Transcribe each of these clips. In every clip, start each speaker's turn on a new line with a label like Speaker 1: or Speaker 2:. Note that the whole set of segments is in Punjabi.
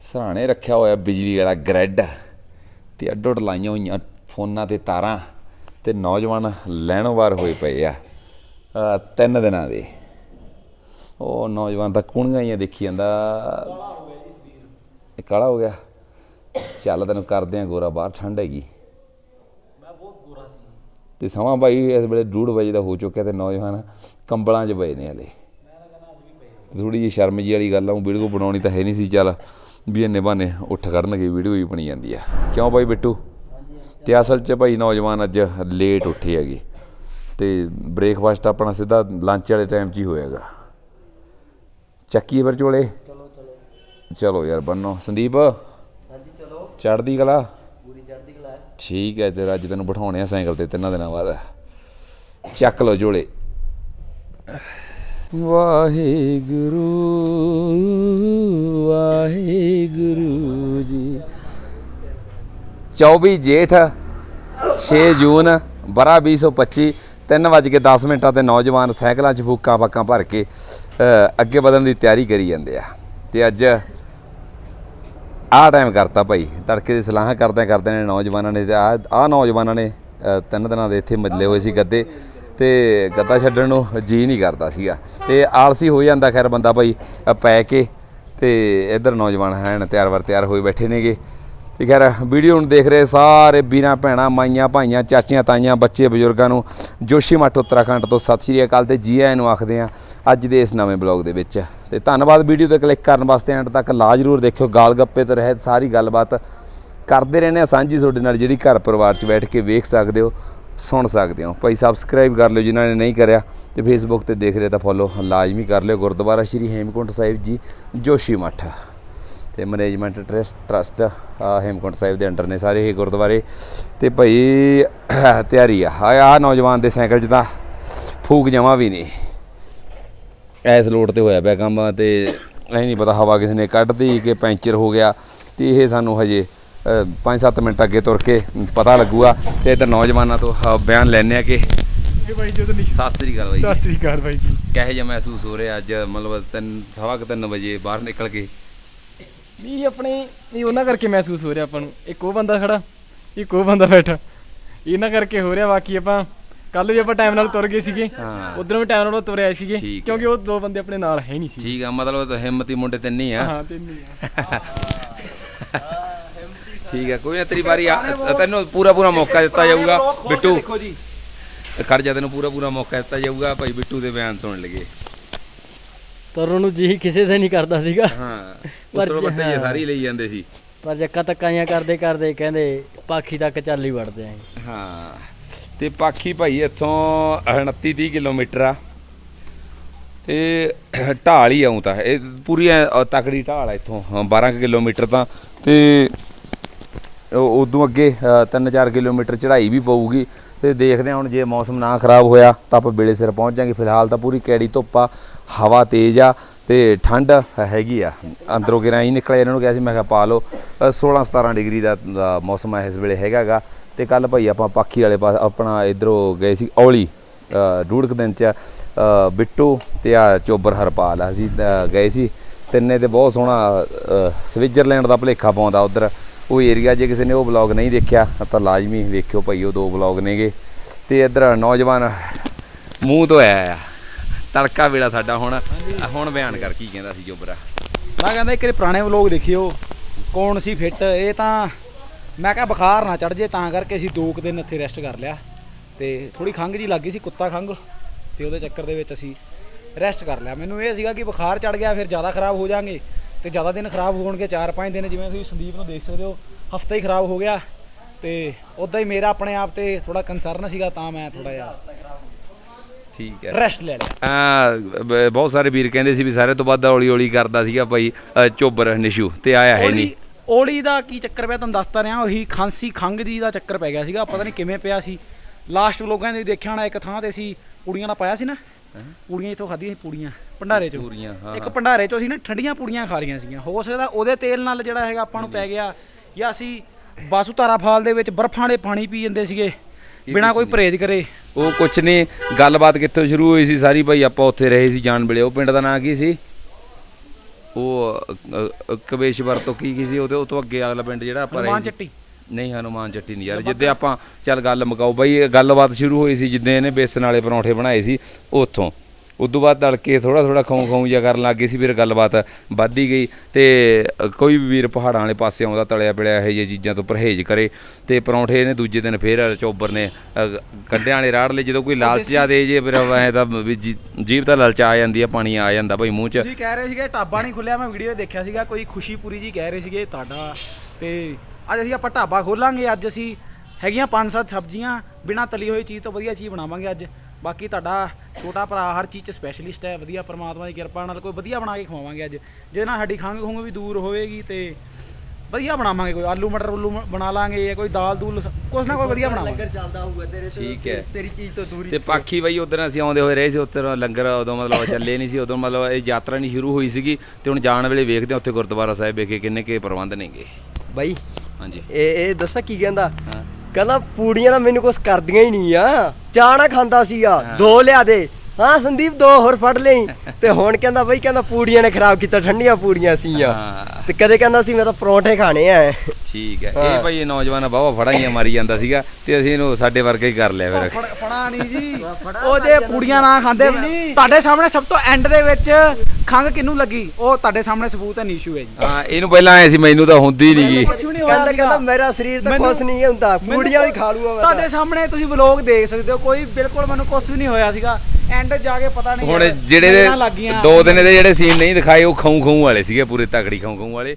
Speaker 1: ਸਰਾਣੇ ਰੱਖਿਆ ਹੋਇਆ ਬਿਜਲੀ ਵਾਲਾ ਗ੍ਰਿਡ ਤੇ ਅੱਡੋ ਅੱਡ ਲਾਈਆਂ ਹੋਈਆਂ ਫੋਨਾਂ ਤੇ ਤਾਰਾਂ ਤੇ ਨੌਜਵਾਨ ਲੈਣੋਂ ਵਾਰ ਹੋਏ ਪਏ ਆ ਤਿੰਨ ਦਿਨਾਂ ਦੇ। ਉਹ ਨੌਜਵਾਨ ਤਾਂ ਕੁਣੀਆਂ ਹੀ ਦੇਖੀ ਜਾਂਦਾ। ਇਹ ਕਾਲਾ ਹੋ ਗਿਆ। ਚੱਲ ਤੈਨੂੰ ਕਰਦੇ ਆ ਗੋਰਾ, ਬਾਹਰ ਠੰਡ ਹੈਗੀ। ਤੇ ਸਮਾਂ ਭਾਈ ਇਸ ਵੇਲੇ ਡੂਢ ਵਜੇ ਦਾ ਹੋ ਚੁੱਕਿਆ ਤੇ ਨੌਜਵਾਨ ਕੰਬਲਾਂ 'ਚ ਪਏ ਨੇ ਹਲੇ। ਥੋੜੀ ਜਿਹੀ ਸ਼ਰਮ ਜੀ ਵਾਲੀ ਗੱਲ ਆ ਉਹ ਵੀਡੀਓ ਬਣਾਉਣੀ ਤਾਂ ਹੈ ਨਹੀਂ ਸੀ ਚੱਲ ਵੀ ਇੰਨੇ ਬਹਾਨੇ ਉੱਠ ਖੜਨਗੇ ਵੀਡੀਓ ਹੀ ਬਣੀ ਜਾਂਦੀ ਆ। ਕਿਉਂ ਭਾਈ ਬਿੱਟੂ? ਤੇ ਅਸਲ 'ਚ ਭਾਈ ਨੌਜਵਾਨ ਅੱਜ ਲੇਟ ਉੱਠੇ ਹੈਗੇ। ਤੇ ਬ੍ਰੇਕਫਾਸਟ ਆਪਣਾ ਸਿੱਧਾ ਲੰਚ ਵਾਲੇ ਟਾਈਮ 'ਚ ਹੀ ਹੋਏਗਾ ਚੱਕੀ ਫਿਰ ਚੋਲੇ
Speaker 2: ਚਲੋ ਚਲੋ।
Speaker 1: ਚਲੋ ਯਾਰ ਬੰਨੋ। ਸੰਦੀਪ?
Speaker 2: ਹਾਂਜੀ ਚਲੋ।
Speaker 1: ਚੜਦੀ ਕਲਾ
Speaker 2: ਪੂਰੀ ਚੜ੍ਹਦੀ ਕਲਾ ਹੈ।
Speaker 1: ਠੀਕ ਹੈ ਤੇ ਅੱਜ ਤੈਨੂੰ ਬਿਠਾਉਣੇ ਆ ਸਾਈਕਲ ਤੇ ਤਿੰਨਾਂ ਦਿਨਾਂ ਬਾਅਦ। ਚੱਕ ਲੋ ਝੋਲੇ ਵਾਹਿਗੁਰੂ ਵਾਹਿਗੁਰੂ ਜੀ। 24 ਜੇਠ 6 ਜੂਨ ਬਰਾ 2025 3 ਵਜ ਕੇ 10 ਮਿੰਟਾਂ ਤੇ ਨੌਜਵਾਨ ਸਾਈਕਲਾਂ 'ਚ ਫੂਕਾਂ ਫਾਕਾਂ ਭਰ ਕੇ ਅੱਗੇ ਵਧਣ ਦੀ ਤਿਆਰੀ ਕਰੀ ਜਾਂਦੇ ਆ। ਤੇ ਅੱਜ ਆਹ ਟਾਈਮ ਕਰਤਾ ਭਾਈ, ਤੜਕੇ ਦੀ ਸਲਾਹਾਂ ਕਰਦੇ ਕਰਦੇ ਨੇ ਨੌਜਵਾਨਾਂ ਨੇ ਤੇ ਆ ਆ ਨੌਜਵਾਨਾਂ ਨੇ ਤਿੰਨ ਦਿਨਾਂ ਦੇ ਇੱਥੇ ਮਜਲੇ ਹੋਏ ਸੀ ਗੱਦੇ ਤੇ ਗੱਦਾ ਛੱਡਣ ਨੂੰ ਜੀ ਨਹੀਂ ਕਰਦਾ ਸੀਗਾ। ਤੇ ਆਲਸੀ ਹੋ ਜਾਂਦਾ ਖੈਰ ਬੰਦਾ ਭਾਈ ਪੈ ਕੇ ਤੇ ਇੱਧਰ ਨੌਜਵਾਨ ਹਨ ਤਿਆਰ ਵਰ ਤਿਆਰ ਹੋਏ ਬੈਠੇ ਨੇਗੇ। ਤੇ ਖੈਰ, ਵੀਡੀਓ ਨੂੰ ਦੇਖ ਰਹੇ ਸਾਰੇ ਵੀਰਾਂ, ਭੈਣਾਂ, ਮਾਈਆਂ, ਭਾਈਆਂ, ਚਾਚੀਆਂ, ਤਾਈਆਂ, ਬੱਚੇ, ਬਜ਼ੁਰਗਾਂ ਨੂੰ ਜੋਸ਼ੀ ਮੱਠ ਉੱਤਰਾਖੰਡ ਤੋਂ ਸਤਿ ਸ਼੍ਰੀ ਅਕਾਲ ਤੇ ਜੀ ਆਇਆਂ ਨੂੰ ਆਖਦੇ ਆ ਅੱਜ ਦੇ ਇਸ ਨਵੇਂ ਬਲੌਗ ਦੇ ਵਿੱਚ। ਤੇ ਧੰਨਵਾਦ ਵੀਡੀਓ ਤੇ ਕਲਿੱਕ ਕਰਨ ਵਾਸਤੇ, ਐਂਡ ਤੱਕ ਲਾ ਜਰੂਰ ਦੇਖਿਓ, ਗਾਲ ਗੱਪੇ ਤੋਂ ਰਹਿਤ ਸਾਰੀ ਗੱਲਬਾਤ ਕਰਦੇ ਰਹਿੰਦੇ ਆ ਸਾਂਝੀ ਤੁਹਾਡੇ ਨਾਲ, ਜਿਹੜੀ ਘਰ ਪਰਿਵਾਰ 'ਚ ਬੈਠ ਕੇ ਵੇਖ ਸਕਦੇ ਹੋ, ਸੁਣ ਸਕਦੇ ਹੋ। ਭਾਈ ਸਬਸਕ੍ਰਾਈਬ ਕਰ ਲਿਓ ਜਿਨ੍ਹਾਂ ਨੇ ਨਹੀਂ ਕਰਿਆ ਤੇ ਫੇਸਬੁੱਕ ਤੇ ਦੇਖ ਰਹੇ ਤਾਂ ਫੋਲੋ ਲਾਜ਼ਮੀ ਕਰ ਲਿਓ। ਗੁਰਦੁਆਰਾ ਸ਼੍ਰੀ ਹੇਮਕੁੰਟ ਸਾਹਿਬ ਜੀ, ਜੋਸ਼ੀ ਮੱਠ। ਤੇ management trust trust Hemkunt Sahib ਦੇ ਅੰਡਰ ਨੇ ਸਾਰੇ ਇਹ ਗੁਰਦੁਆਰੇ। ਤੇ ਭਾਈ ਤਿਆਰੀ ਆ। ਆ ਨੌਜਵਾਨ ਦੇ ਸਾਈਕਲ 'ਚ ਤਾਂ ਫੂਕ ਜਮਾ ਵੀ ਨਹੀਂ। ਐਸ ਲੋਡ ਤੇ ਹੋਇਆ ਪਿਆ ਕੰਮ ਤੇ ਐ ਨਹੀਂ ਪਤਾ ਹਵਾ ਕਿਸ ਨੇ ਕੱਢਦੀ ਕਿ ਪੈਂਚਰ ਹੋ ਗਿਆ। ਤੇ ਇਹ ਸਾਨੂੰ ਹਜੇ 5-7 ਮਿੰਟ ਅੱਗੇ ਤੁਰ ਕੇ ਪਤਾ ਲੱਗੂਗਾ। ਤੇ ਇਧਰ ਨੌਜਵਾਨਾਂ ਤੋਂ ਬਿਆਨ ਲੈਣੇ ਆ ਕਿ
Speaker 3: ਇਹ ਬਾਈ ਜਦੋਂ ਨਹੀਂ
Speaker 1: ਸਤਿ ਸ੍ਰੀ ਅਕਾਲ ਬਾਈ
Speaker 3: ਸਤਿ ਸ੍ਰੀ ਅਕਾਲ ਬਾਈ ਜੀ।
Speaker 1: ਕਹੇ ਜਿਹਾ ਮਹਿਸੂਸ ਹੋ ਰਿਹਾ ਅੱਜ? ਮਤਲਬ ਤਿੰਨ ਸਵਾ ਕੁ ਤਿੰਨ ਵਜੇ ਬਾਹਰ ਨਿਕਲ ਕੇ
Speaker 3: ਵੀ ਆਪਣੇ ਇਹ ਉਹਨਾਂ ਕਰਕੇ ਮਹਿਸੂਸ ਹੋ ਰਿਹਾ ਆਪਾਂ ਨੂੰ। ਇੱਕ ਉਹ ਬੰਦਾ ਖੜਾ ਇੱਕ ਉਹ ਬੰਦਾ ਬੈਠਾ। ਇਹਨਾਂ ਕਰਕੇ ਹੋ ਰਿਹਾ ਬਾਕੀ ਆਪਾਂ ਕੱਲ ਵੀ ਆਪਾਂ ਟਾਈਮ ਨਾਲ ਤੁਰ ਗਏ ਸੀਗੇ।
Speaker 1: ਹਾਂ।
Speaker 3: ਉਧਰੋਂ ਵੀ ਟਾਈਮ ਨਾਲ ਤੁਰ ਆਏ ਸੀਗੇ
Speaker 1: ਹੈ।
Speaker 3: ਕਿਉਂਕਿ ਉਹ ਦੋ ਬੰਦੇ ਆਪਣੇ ਨਾਲ ਹੈ ਨਹੀਂ ਸੀ।
Speaker 1: ਠੀਕ ਆ ਮਤਲਬ ਤਾਂ ਹਿੰਮਤੀ ਮੁੰਡੇ ਤਿੰਨ ਹੀ ਆ।
Speaker 3: ਹਾਂ ਤੇ ਨਹੀਂ ਆ।
Speaker 1: ਠੀਕ ਹੈ ਕੋਈ ਨਾ ਤੇਰੀ ਵਾਰੀ ਆ। ਤੈਨੂੰ ਪੂਰਾ ਪੂਰਾ ਮੌਕਾ ਦਿੱਤਾ ਜਾਊਗਾ ਬਿੱਟੂ।
Speaker 2: ਦੇਖੋ ਜੀ।
Speaker 1: ਖੜ ਜਾ ਤੈਨੂੰ ਪੂਰਾ ਪੂਰਾ ਮੌਕਾ ਦਿੱਤਾ ਜਾਊਗਾ ਭਾਈ ਬਿੱਟੂ ਦੇ ਬਿਆਨ ਸੁਣ ਲਈਏ
Speaker 4: ਤੁਰਨ ਨੂੰ ਜੀ ਕਿਸੇ ਦਾ ਨਹੀਂ ਕਰਦਾ ਸੀਗਾ।
Speaker 1: ਹਾਂ
Speaker 4: ਪਰ
Speaker 1: ਉਸਰੋਂ ਬੱਟੇ ਜੇ। ਸਾਰੀ ਲਈ ਜਾਂਦੇ ਸੀ।
Speaker 4: ਪਰ ਜੱਕਾ ਤੱਕਾਈਆਂ ਕਰਦੇ ਕਰਦੇ ਕਹਿੰਦੇ ਪਾਖੀ ਤੱਕ ਚੱਲ ਹੀ ਵੜਦੇ ਆਂ।
Speaker 1: ਹਾਂ ਤੇ ਪਾਖੀ ਭਾਈ ਇੱਥੋਂ 29 30 ਕਿਲੋਮੀਟਰ ਆ। ਤੇ ਢਾਲ ਹੀ ਆਉਂ ਤਾਂ ਇਹ ਪੂਰੀ ਤਕੜੀ ਢਾਲ ਆ ਇੱਥੋਂ ਹਾਂ, 12 ਕੁ ਕਿਲੋਮੀਟਰ ਤਾਂ। ਤੇ ਉਦੋਂ ਅੱਗੇ 3-4 ਕਿਲੋਮੀਟਰ ਚੜ੍ਹਾਈ ਵੀ ਪਊਗੀ। ਤੇ ਦੇਖਦੇ ਹਾਂ ਹੁਣ ਜੇ ਮੌਸਮ ਨਾ ਖਰਾਬ ਹੋਇਆ ਤਾਂ ਆਪਾਂ ਵੇਲੇ ਸਿਰ ਪਹੁੰਚ ਜਾਾਂਗੇ। ਫਿਲਹਾਲ ਤਾਂ ਪੂਰੀ ਕੈੜੀ ਧੁੱਪ ਆ ਹਵਾ ਤੇਜ਼ ਆ ਤੇ ਠੰਡ ਹੈਗੀ ਆ। ਅੰਦਰੋਂ ਕਿਰਾਂ ਹੀ ਨਿਕਲਿਆ ਇਹਨਾਂ ਨੂੰ ਕਿਹਾ ਸੀ ਮੈਂ ਕਿਹਾ ਪਾ ਲਓ। 16-17 ਡਿਗਰੀ ਦਾ ਮੌਸਮ ਆ ਇਸ ਵੇਲੇ ਹੈਗਾਗਾ। ਤੇ ਕੱਲ ਭਾਈ ਆਪਾਂ ਪਾਖੀ ਵਾਲੇ ਪਾਸ ਆਪਣਾ ਇਧਰੋਂ ਗਏ ਸੀ ਔਲੀ ਡੂੜਕ ਦਿਨ ਚ ਬਿੱਟੂ ਤੇ ਆ ਚੋਬਰ ਹਰਪਾਲ। ਅਸੀਂ ਗਏ ਸੀ। ਤਿੰਨੇ ਤੇ ਬਹੁਤ ਸੋਹਣਾ ਅ, ਸਵਿਟਜ਼ਰਲੈਂਡ ਦਾ ਭਲੇਖਾ ਪਾਉਂਦਾ ਉਧਰ। ਉਹ ਏਰੀਆ ਜੇ ਕਿਸੇ ਨੇ ਉਹ ਵਲੌਗ ਨਹੀਂ ਦੇਖਿਆ, ਤਾਂ ਲਾਜ਼ਮੀ ਵੇਖਿਓ ਭਾਈ, ਉਹ ਦੋ ਵਲੌਗ ਨੇਗੇ। ਤੇ ਇਧਰ ਨੌਜਵਾਨ ਮੂੰਹ ਤੋਂ ਆਇਆ ਤੜਕਾ ਵੇਲਾ ਸਾਡਾ ਹੁਣ। ਹੁਣ ਬਿਆਨ ਕਰ, ਕੀ ਕਹਿੰਦਾ ਸੀ ਜੋਬਰਾ?
Speaker 2: ਮੈਂ ਕਹਿੰਦਾ ਇੱਕ ਵਾਰੀ ਪੁਰਾਣੇ ਵਲੋਗ ਦੇਖਿਓ, ਕੌਣ ਸੀ ਫਿੱਟ ਇਹ ਤਾਂ ਮੈਂ ਕਿਹਾ ਬੁਖਾਰ ਨਾ ਚੜ ਜੇ, ਤਾਂ ਕਰਕੇ ਅਸੀਂ ਦੋ ਕੁ ਦਿਨ ਇੱਥੇ ਰੈਸਟ ਕਰ ਲਿਆ। ਤੇ ਥੋੜੀ ਖੰਘ ਜੀ ਲੱਗੀ ਸੀ, ਕੁੱਤਾ ਖੰਘ। ਤੇ ਉਹਦੇ ਚੱਕਰ ਦੇ ਵਿੱਚ ਅਸੀਂ ਰੈਸਟ ਕਰ ਲਿਆ। ਮੈਨੂੰ ਇਹ ਸੀਗਾ ਕਿ ਬੁਖਾਰ ਚੜ ਗਿਆ, ਫਿਰ ਜ਼ਿਆਦਾ ਖਰਾਬ ਹੋ ਜਾਾਂਗੇ। ਤੇ ਜ਼ਿਆਦਾ ਦਿਨ ਖਰਾਬ ਹੋਣਗੇ 4-5 ਦਿਨ ਜਿਵੇਂ ਤੁਸੀਂ ਸੰਦੀਪ ਨੂੰ ਦੇਖ ਸਕਦੇ ਹੋ ਹਫਤਾ ਹੀ ਖਰਾਬ ਹੋ ਗਿਆ ਤੇ ਉਦਾਂ ਹੀ ਮੇਰਾ ਆਪਣੇ ਆਪ ਤੇ ਥੋੜਾ ਕੰਸਰਨ ਸੀਗਾ ਤਾਂ ਮੈਂ ਥੋੜਾ ਜਿਹਾ
Speaker 1: ਠੀਕ ਹੈ।
Speaker 2: ਰੈਸਟ ਲੈ ਲਿਆ।
Speaker 1: ਆ ਬਹੁਤ ਸਾਰੇ ਵੀਰ ਕਹਿੰਦੇ ਸੀ ਵੀ ਸਾਰੇ ਤੋਂ ਵੱਧ ਹੌਲੀ ਹੌਲੀ ਕਰਦਾ ਸੀਗਾ ਭਾਈ ਚੋਬਰ ਨਿਸ਼ੂ ਤੇ ਆਇਆ ਹੈ ਨਹੀਂ।
Speaker 2: ਓਲੀ ਦਾ ਕੀ ਚੱਕਰ ਪਿਆ ਤੁਹਾਨੂੰ ਦੱਸਦਾ ਰਿਹਾ ਉਹੀ ਖਾਂਸੀ ਖੰਗ ਜੀ ਦਾ ਚੱਕਰ ਪੈ ਗਿਆ ਸੀਗਾ ਪਤਾ ਨਹੀਂ ਕਿਵੇਂ ਪਿਆ ਸੀ। ਲਾਸਟ ਲੋਕਾਂ ਨੇ ਦੇਖਿਆ ਹੋਣਾ ਇੱਕ ਥਾਂ ਤੇ ਸੀ ਪੂੜੀਆਂ ਦਾ ਪਾਇਆ ਸੀ ਨਾ ਪੂੜੀਆਂ ਇਥੋਂ ਖਾਧੀਆਂ ਸੀ ਪੂੜੀਆਂ ਭੰਡਾਰੇ ਚੋਂ।
Speaker 1: ਪੂਰੀਆਂ, ਹਾਂ,
Speaker 2: ਇੱਕ ਭੰਡਾਰੇ ਚੋਂ ਸੀ ਨਾ ਠੰਡੀਆਂ ਪੂੜੀਆਂ ਖਾ ਲੀਆਂ ਸੀਗੀਆਂ। ਹੋ ਸਕਦਾ ਉਹਦੇ ਤੇਲ ਨਾਲ ਜਿਹੜਾ ਹੈਗਾ ਆਪਾਂ ਨੂੰ ਪੈ ਗਿਆ ਜਾਂ ਅਸੀਂ ਬਾਸੂ ਧਾਰਾ ਫਾਲ ਦੇ ਵਿੱਚ ਬਰਫਾਂ ਵਾਲੇ ਪਾਣੀ ਪੀ ਜਾਂਦੇ ਸੀਗੇ ਬਿਨਾ ਕੋਈ ਪਰਹੇਜ਼ ਕਰੇ।
Speaker 1: ਉਹ ਕੁਛ ਨਹੀਂ ਗੱਲਬਾਤ ਕਿੱਥੋਂ ਸ਼ੁਰੂ ਹੋਈ ਸੀ ਸਾਰੀ ਭਾਈ ਆਪਾਂ ਉੱਥੇ ਰਹੇ ਸੀ ਜਾਣ ਵੇਲੇ। ਉਹ ਪਿੰਡ ਦਾ ਨਾਂ ਕੀ ਸੀ? ਉਹ ਕਵੇਸ਼ਵਰ ਤੋਂ ਕੀ ਕੀ ਸੀ? ਉਹਦੇ ਉਹ ਤੋਂ ਅੱਗੇ ਅਗਲਾ ਪਿੰਡ ਜਿਹੜਾ ਆਪਾਂ ਰਹੇ
Speaker 2: ਹਨੂੰਮਾਨ
Speaker 1: ਸੀ।
Speaker 2: ਚੱਟੀ।
Speaker 1: ਨਹੀਂ ਹਨੂਮਾਨ ਚੱਟੀ ਨਹੀਂ ਯਾਰ ਜਿੱਦੇ ਆਪਾਂ ਚੱਲ ਗੱਲ ਮੁਕਾਓ ਬਾਈ ਇਹ ਗੱਲਬਾਤ ਸ਼ੁਰੂ ਹੋਈ ਸੀ ਜਿੱਦੇ ਇਹਨੇ ਬੇਸਨ ਵਾਲੇ ਪਰੌਂਠੇ ਬਣਾਏ ਸੀ ਉੱਥੋਂ। ਉਦੋਂ ਬਾਅਦ ਤੜਕੇ ਥੋੜਾ ਥੋੜਾ ਖਾਉ ਖਾਉ ਜਿਹਾ ਕਰਨ ਲੱਗ ਗਏ ਸੀ ਫਿਰ ਗੱਲਬਾਤ ਵੱਧਦੀ ਗਈ ਤੇ ਕੋਈ ਵੀ ਵੀਰ ਪਹਾੜਾਂ ਵਾਲੇ ਪਾਸੇ ਆਉਂਦਾ ਤਲਿਆ ਪਿਲਿਆ ਇਹੋ ਜਿਹੀਆਂ ਚੀਜ਼ਾਂ ਤੋਂ ਪਰਹੇਜ਼ ਕਰੇ ਤੇ ਪਰੌਂਠੇ ਇਹਨੇ ਦੂਜੇ ਦਿਨ ਫੇਰ ਚੋਬਰ ਨੇ ਕੰਡਿਆਂ ਵਾਲੇ ਰਾੜ ਲਈ ਜਦੋਂ ਕੋਈ ਲਾਲਚ ਆ ਦੇ ਜੇ ਫਿਰ ਐ ਤਾਂ ਜੀ- ਜੀਭ ਤਾਂ ਲਲਚ ਆ ਜਾਂਦੀ ਆ ਪਾਣੀ ਆ ਜਾਂਦਾ ਭਾਈ ਮੂੰਹ 'ਚ।
Speaker 2: ਤੁਸੀਂ ਕਹਿ ਰਹੇ ਸੀਗੇ ਢਾਬਾ ਨਹੀਂ ਖੁੱਲਿਆ ਮੈਂ ਵੀਡੀਓ ਦੇਖਿਆ ਸੀਗਾ ਕੋਈ ਖੁਸ਼ੀਪੁਰੀ ਜੀ ਕਹਿ ਰਹੇ ਸੀਗੇ ਤੁਹਾਡਾ ਤੇ ਅੱਜ ਅਸੀਂ ਆਪਾਂ ਢਾਬਾ ਖੋਲਾਂਗੇ ਅੱਜ ਅਸੀਂ ਹੈਗੀਆਂ ਪੰਜ ਸੱਤ ਸਬਜ਼ੀਆਂ ਬਿਨਾ ਤਲੀ ਹੋਈ ਚੀਜ਼ ਤੋਂ ਵਧੀਆ ਚੀਜ਼ ਬਣਾਵਾਂਗੇ ਅੱਜ। ਬਾਕੀ ਤੁਹਾਡਾ ਛੋਟਾ ਭਰਾ ਹਰ ਚੀਜ਼ 'ਚ ਸਪੈਸ਼ਲਿਸਟ ਹੈ ਵਧੀਆ ਪਰਮਾਤਮਾ ਦੀ ਕਿਰਪਾ ਨਾਲ ਕੋਈ ਵਧੀਆ ਬਣਾ ਕੇ ਖਵਾਵਾਂਗੇ ਅੱਜ। ਜਿਹਦੇ ਨਾਲ ਸਾਡੀ ਖੰਘ ਖੁੰਘ ਵੀ ਦੂਰ ਹੋਵੇਗੀ ਤੇ ਵਧੀਆ ਬਣਾਵਾਂਗੇ ਕੋਈ ਆਲੂ ਮਟਰ ਉੱਲੂ ਬਣਾ ਲਾਂਗੇ ਜਾਂ ਕੋਈ ਦਾਲ ਦੂਲ ਕੁਛ ਨਾ ਕੋਈ ਵਧੀਆ ਬਣਾਵਾਂਗੇ।
Speaker 4: ਚੱਲਦਾ ਹੋਊਗਾ ਤੇਰੇ ਤੋਂ
Speaker 1: ਠੀਕ ਹੈ।
Speaker 4: ਤੇਰੀ ਚੀਜ਼ ਤੋਂ ਦੂਰੀ
Speaker 1: ਤੇ ਪਾਖੀ ਬਾਈ ਉਧਰ ਅਸੀਂ ਆਉਂਦੇ ਹੋਏ ਰਹੇ ਸੀ ਉੱਧਰ ਲੰਗਰ ਉਦੋਂ ਮਤਲਬ ਚੱਲੇ ਨਹੀਂ ਸੀ ਉਦੋਂ ਮਤਲਬ ਇਹ ਯਾਤਰਾ ਨਹੀਂ ਸ਼ੁਰੂ ਹੋਈ ਸੀਗੀ ਤੇ ਹੁਣ ਜਾਣ ਵੇਲੇ ਵੇਖਦੇ ਹਾਂ ਉੱਥੇ ਗੁਰਦੁਆਰਾ ਸਾਹਿਬ ਵਿਖੇ ਕਿੰਨੇ ਕੇ ਪ੍ਰਬੰਧ ਨੇਗੇ।
Speaker 5: ਬਾਈ
Speaker 1: ਹਾਂਜੀ।
Speaker 5: ਇਹ ਇਹ ਦੱਸਾਂ ਕੀ ਕਹਿੰਦਾ? ਕਹਿੰਦਾ ਪੂੜੀਆਂ ਤਾਂ ਮੈਨੂੰ ਕੁਛ ਕਰਦੀਆਂ ਹੀ ਨਹੀਂ ਆ। ਚਾਹ ਨਾ ਖਾਂਦਾ ਸੀਗਾ। ਦੋ ਲਿਆ ਦੇ। ਹਾਂ ਸੰਦੀਪ ਦੋ ਹੋਰ ਫੜ ਲਈ। ਤੇ ਹੁਣ ਕਹਿੰਦਾ ਬਈ ਕਹਿੰਦਾ ਪੂੜੀਆਂ ਨੇ ਖਰਾਬ ਕੀਤਾ ਠੰਡੀਆਂ ਪੂੜੀਆਂ ਸੀਆਂ
Speaker 1: ਹਾਂ।
Speaker 5: ਤੇ ਕਦੇ ਕਹਿੰਦਾ ਸੀ ਮੈਂ ਤਾਂ ਪਰੌਂਠੇ ਖਾਣੇ ਆ।
Speaker 1: ਠੀਕ ਹੈ। ਇਹ ਭਾਈ ਇਹ ਨੌਜਵਾਨ ਬਾਵਾ ਫੜਾਈਆਂ ਮਾਰੀ ਜਾਂਦਾ ਸੀਗਾ ਤੇ ਅਸੀਂ ਇਹਨੂੰ ਸਾਡੇ ਵਰਗਾ ਹੀ ਕਰ ਲਿਆ ਫਿਰ।
Speaker 2: ਫੜ- ਨਹੀਂ ਜੀ। ਉਹ ਜੇ ਪੂੜੀਆਂ ਨਾ ਖਾਂਦੇ ਤੁਹਾਡੇ ਸਾਹਮਣੇ ਸਭ ਤੋਂ ਐਂਡ ਦੇ ਵਿੱਚ ਖੰਗ ਕਿਹਨੂੰ ਲੱਗੀ? ਉਹ ਤੁਹਾਡੇ ਸਾਹਮਣੇ ਸਬੂਤ ਹੈ ਨੀਸ਼ੂ ਹੈ ਜੀ।
Speaker 1: ਹਾਂ ਇਹਨੂੰ ਪਹਿਲਾਂ ਆਏ ਸੀ ਮੈਨੂੰ ਤਾਂ ਹੁੰਦੀ
Speaker 2: ਕੁਛ ਨਹੀਂ ਹੋਇਆ
Speaker 5: ਕਹਿੰਦਾ। ਕਹਿੰਦਾ ਮੇਰਾ ਸਰੀਰ ਤਾਂ ਕੁਛ ਨਹੀਂ ਹੁੰਦਾ ਪੂੜੀਆਂ ਵੀ ਖਾ ਲੂੰਗਾ ਮੈਂ
Speaker 2: ਤੁਹਾਡੇ। ਸਾਹਮਣੇ ਤੁਸੀਂ ਵਲੋਗ ਦੇਖ ਸਕਦੇ ਹੋ ਕੋਈ ਬਿਲਕੁਲ ਮੈਨੂੰ ਕੁਝ ਵੀ ਨਹੀਂ ਹੋਇਆ ਸੀਗਾ। ਐਂਡ ਜਾ ਕੇ ਪਤਾ ਨਹੀਂ
Speaker 1: ਹੁਣ
Speaker 2: ਯਾਰ,
Speaker 1: ਜਿਹੜੇ
Speaker 2: ਗਈਆਂ।
Speaker 1: ਦੋ ਦਿਨ ਦੇ ਜਿਹੜੇ ਸੀਨ ਨਹੀਂ ਦਿਖਾਏ ਉਹ ਖਾਉ ਖਾਉ ਵਾਲੇ ਸੀਗੇ ਪੂਰੇ ਤਕੜੀ ਖਾਉ ਖਾਉ ਵਾਲੇ।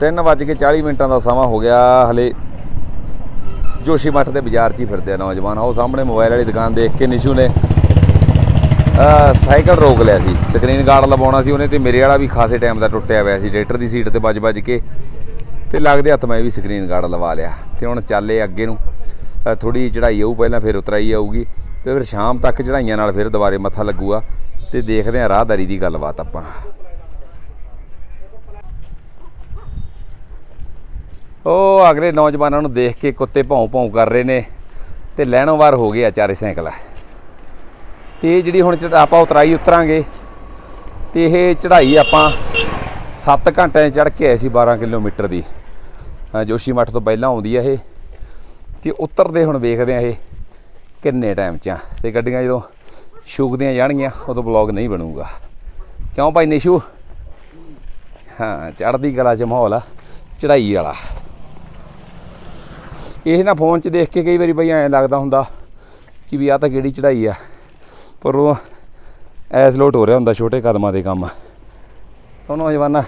Speaker 1: 3:40 ਮਿੰਟਾਂ ਦਾ ਸਮਾਂ ਹੋ ਗਿਆ। ਹਲੇ ਜੋਸ਼ੀ ਮੱਠ ਦੇ ਬਾਜ਼ਾਰ 'ਚ ਹੀ ਫਿਰਦੇ ਆ ਨੌਜਵਾਨ। ਉਹ ਸਾਹਮਣੇ ਮੋਬਾਈਲ ਵਾਲੀ ਦੁਕਾਨ ਦੇਖ ਕੇ ਨਿਸ਼ੂ ਨੇ ਅਹ ਸਾਈਕਲ ਰੋਕ ਲਿਆ ਸੀ। ਸਕਰੀਨ ਗਾਰਡ ਲਵਾਉਣਾ ਸੀ ਉਹਨੇ ਤੇ ਮੇਰੇ ਵਾਲਾ ਵੀ ਖਾਸੇ ਟਾਈਮ ਦਾ ਟੁੱਟਿਆ ਹੋਇਆ ਸੀ। ਟਰੈਕਟਰ ਦੀ ਸੀਟ ਤੇ ਵੱਜ-ਵੱਜ ਕੇ ਤੇ ਲੱਗਦੇ ਹੱਥ ਮੈਂ ਵੀ ਸਕਰੀਨ ਗਾਰਡ ਲਵਾ ਲਿਆ। ਤੇ ਹੁਣ ਚੱਲੇ ਅੱਗੇ ਨੂੰ ਥੋੜੀ ਚੜਾਈ ਆਊ ਪਹਿਲਾਂ ਫਿਰ ਉਤਰਾਈ ਆਊਗੀ। ਤੇ ਫਿਰ ਸ਼ਾਮ ਤੱਕ ਚੜਾਈਆਂ ਨਾਲ ਫਿਰ ਦੁਬਾਰੇ ਮੱਥਾ ਲੱਗੂਗਾ ਤੇ ਦੇਖਦੇ ਆ ਰਾਹਦਾਰੀ ਦੀ ਗੱਲਬਾਤ ਆਪਾਂ। ਉਹ ਅਗਲੇ ਨੌਜਵਾਨਾਂ ਨੂੰ ਦੇਖ ਕੇ ਕੁੱਤੇ ਭੌਂ ਭੌਂ ਕਰ ਰਹੇ ਨੇ ਤੇ ਲੈਣੋਂ ਵਾਰ ਹੋ ਗਏ ਆ ਚਾਰੇ ਸਾਈਕਲ। ਤੇ ਇਹ ਜਿਹੜੀ ਹੁਣ ਚੜ੍ਹ- ਆਪਾਂ ਉਤਰਾਈ ਉਤਰਾਂਗੇ, ਤੇ ਇਹ ਚੜ੍ਹਾਈ ਆਪਾਂ 7 ਘੰਟਿਆਂ 'ਚ ਚੜ੍ਹ ਕੇ ਆਏ ਸੀ 12 ਕਿਲੋਮੀਟਰ ਦੀ। ਜੋਸ਼ੀ ਮੱਠ ਤੋਂ ਪਹਿਲਾਂ ਆਉਂਦੀ ਆ ਇਹ। ਤੇ ਉਤਰਦੇ ਹੁਣ ਵੇਖਦੇ ਆ ਇਹ। ਕਿੰਨੇ ਟਾਈਮ 'ਚ ਆ? ਤੇ ਗੱਡੀਆਂ ਜਦੋਂ ਸ਼ੂਕਦੀਆਂ ਜਾਣਗੀਆਂ, ਉਦੋਂ ਬਲੌਗ ਨਹੀਂ ਬਣੂਗਾ। ਕਿਉਂ ਭਾਈ ਨਿਸ਼ੂ? ਹਾਂ, ਚੜ੍ਹਦੀ ਕਲਾ 'ਚ ਮਾਹੌਲ ਆ, ਚੜ੍ਹਾਈ ਵਾਲਾ। ਇਹ ਨਾ ਫੋਨ 'ਚ ਦੇਖ ਕੇ ਕਈ ਵਾਰੀ ਭਾਈ ਐਂ ਲੱਗਦਾ ਹੁੰਦਾ ਕਿ ਵੀ ਆ ਤਾਂ ਕਿਹੜੀ ਚੜ੍ਹਾਈ ਆ। ਪਰ ਉਹ ਐਸ ਲੋਟ ਹੋ ਰਿਹਾ ਹੁੰਦਾ, ਛੋਟੇ ਕਦਮਾਂ ਦੇ ਕੰਮ। ਉਹ ਨੌਜਵਾਨਾ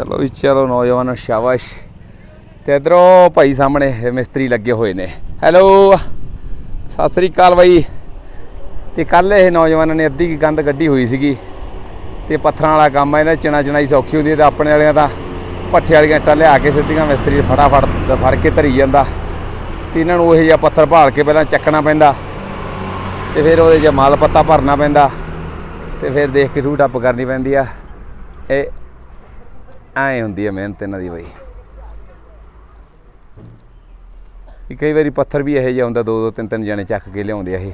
Speaker 1: ਚਲੋ ਵੀ ਚਲੋ ਨੌਜਵਾਨੋ ਸ਼ਾਬਾਸ਼। ਤੇ ਇਧਰੋਂ ਭਾਈ ਸਾਹਮਣੇ ਇਹ ਮਿਸਤਰੀ ਲੱਗੇ ਹੋਏ ਨੇ। ਹੈਲੋ ਸਤਿ ਸ੍ਰੀ ਅਕਾਲ ਬਾਈ। ਤੇ ਕੱਲ ਇਹ ਨੌਜਵਾਨਾਂ ਨੇ ਅੱਧੀ ਕੁ ਕੰਧ ਕੱਢੀ ਹੋਈ ਸੀਗੀ। ਤੇ ਪੱਥਰਾਂ ਵਾਲਾ ਕੰਮ ਹੈ ਇਹਨਾਂ ਚਣਾ ਚਣਾਈ ਸੌਖੀ ਹੁੰਦੀ ਹੈ ਤੇ ਆਪਣੇ ਵਾਲਿਆਂ ਦਾ ਪੱਠੇ ਵਾਲੀਆਂ ਇੱਟਾਂ ਲਿਆ ਕੇ ਸਿੱਧੀਆਂ ਮਿਸਤਰੀ ਫਟਾਫਟ ਫੜ ਕੇ ਧਰੀ ਜਾਂਦਾ। ਤੇ ਇਹਨਾਂ ਨੂੰ ਇਹ ਜਿਹਾ ਪੱਥਰ ਭਾਲ ਕੇ ਪਹਿਲਾਂ ਚੱਕਣਾ ਪੈਂਦਾ। ਤੇ ਫਿਰ ਉਹਦੇ 'ਚ ਮਾਲ ਪੱਤਾ ਭਰਨਾ ਪੈਂਦਾ। ਤੇ ਫਿਰ ਦੇਖ ਕੇ ਟੂਟ ਅਪ ਕਰਨੀ ਪੈਂਦੀ ਆ। ਇਹ ਐਂ ਹੁੰਦੀ ਹੈ ਮਿਹਨਤ ਇਹਨਾਂ ਦੀ ਬਈ। ਇਹ ਕਈ ਵਾਰੀ ਪੱਥਰ ਵੀ ਇਹੋ ਜਿਹਾ ਹੁੰਦਾ ਦੋ ਦੋ ਤਿੰਨ ਤਿੰਨ ਜਣੇ ਚੱਕ ਕੇ ਲਿਆਉਂਦੇ ਆ ਇਹ।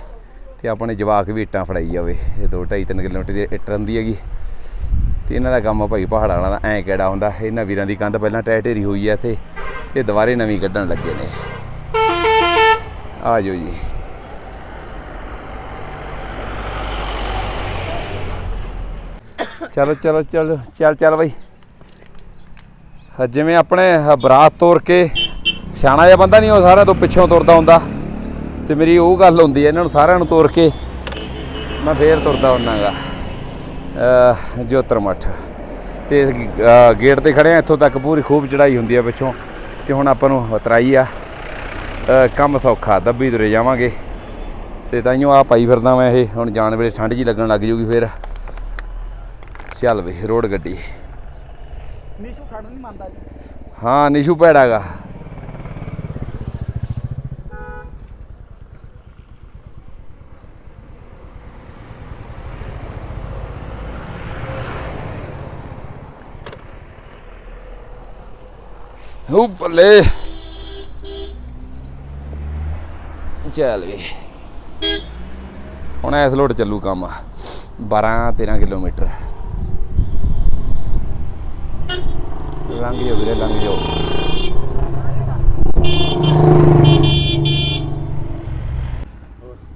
Speaker 1: ਤੇ ਆਪਣੇ ਜਵਾਕ ਵੀ ਇੱਟਾਂ ਫੜਾਈ ਜਾਵੇ, ਇਹ ਦੋ ਢਾਈ ਤਿੰਨ ਕਿਲੋਮੀਟਰ ਦੀ ਇੱਟ ਹੁੰਦੀ ਹੈਗੀ। ਤੇ ਇਹਨਾਂ ਦਾ ਕੰਮ ਆ ਭਾਈ ਪਹਾੜਾਂ ਵਾਲਾ ਦਾ, ਐਂ ਕਿਹੜਾ ਹੁੰਦਾ, ਇਹਨਾਂ ਵੀਰਾਂ ਦੀ ਕੰਧ ਪਹਿਲਾਂ ਟੈ ਢੇਰੀ ਹੋਈ ਆ ਇੱਥੇ, ਤੇ ਦੁਬਾਰੇ ਨਵੀਂ ਕੱਢਣ ਲੱਗੇ ਨੇ। ਆ ਜਾਓ ਜੀ। ਚਲੋ ਚਲੋ ਚਲੋ, ਚੱਲ ਚੱਲ ਬਾਈ। ਜਿਵੇਂ ਆਪਣੇ ਬਰਾਤ ਤੋਰ ਕੇ ਸਿਆਣਾ ਜਿਹਾ ਬੰਦਾ ਨਹੀਂ ਉਹ, ਸਾਰਿਆਂ ਤੋਂ ਪਿੱਛੋਂ ਤੁਰਦਾ ਹੁੰਦਾ। ਤੇ ਮੇਰੀ ਉਹ ਗੱਲ ਹੁੰਦੀ ਹੈ, ਇਹਨਾਂ ਨੂੰ ਸਾਰਿਆਂ ਨੂੰ ਤੋਰ ਕੇ ਮੈਂ ਫੇਰ ਤੁਰਦਾ ਹੁੰਨਾਗਾ। ਅ ਜੋਤਰ ਮੱਠ। ਤੇ ਗੇਟ ਤੇ ਖੜੇ ਆ, ਇੱਥੋਂ ਤੱਕ ਪੂਰੀ ਖੂਬ ਚੜਾਈ ਹੁੰਦੀ ਆ ਪਿੱਛੋਂ। ਤੇ ਹੁਣ ਆਪਾਂ ਨੂੰ ਤਰਾਈ ਆ। ਕੰਮ ਸੌਖਾ, ਦੱਬੀ ਤੁਰੇ ਜਾਵਾਂਗੇ। ਤੇ ਤਾਈਓ ਆ ਪਾਈ ਫਿਰਦਾ ਮੈਂ ਇਹ, ਹੁਣ ਜਾਣ ਵੇਲੇ ਠੰਡ ਜੀ ਲੱਗਣ ਲੱਗ ਜੂਗੀ ਫੇਰ। ਚੱਲ ਵੇ, ਰੋਡ ਗੱਡੀ।
Speaker 2: ਨਿਸ਼ੂ ਖੜ ਨਹੀਂ ਮੰਨਦਾ ਜੀ।
Speaker 1: ਹਾਂ, ਨਿਸ਼ੂ ਭੈੜਾਗਾ ਉਹ ਬੱਲੇ ਚੱਲ ਵੀ। ਹੁਣ ਇਸ ਲੋਟ ਚੱਲੂ ਕੰਮ। 12 13 ਕਿਲੋਮੀਟਰ। ਲੰਘ ਜਾਓ ਵੀਰੇ ਲੰਘ ਜਾਓ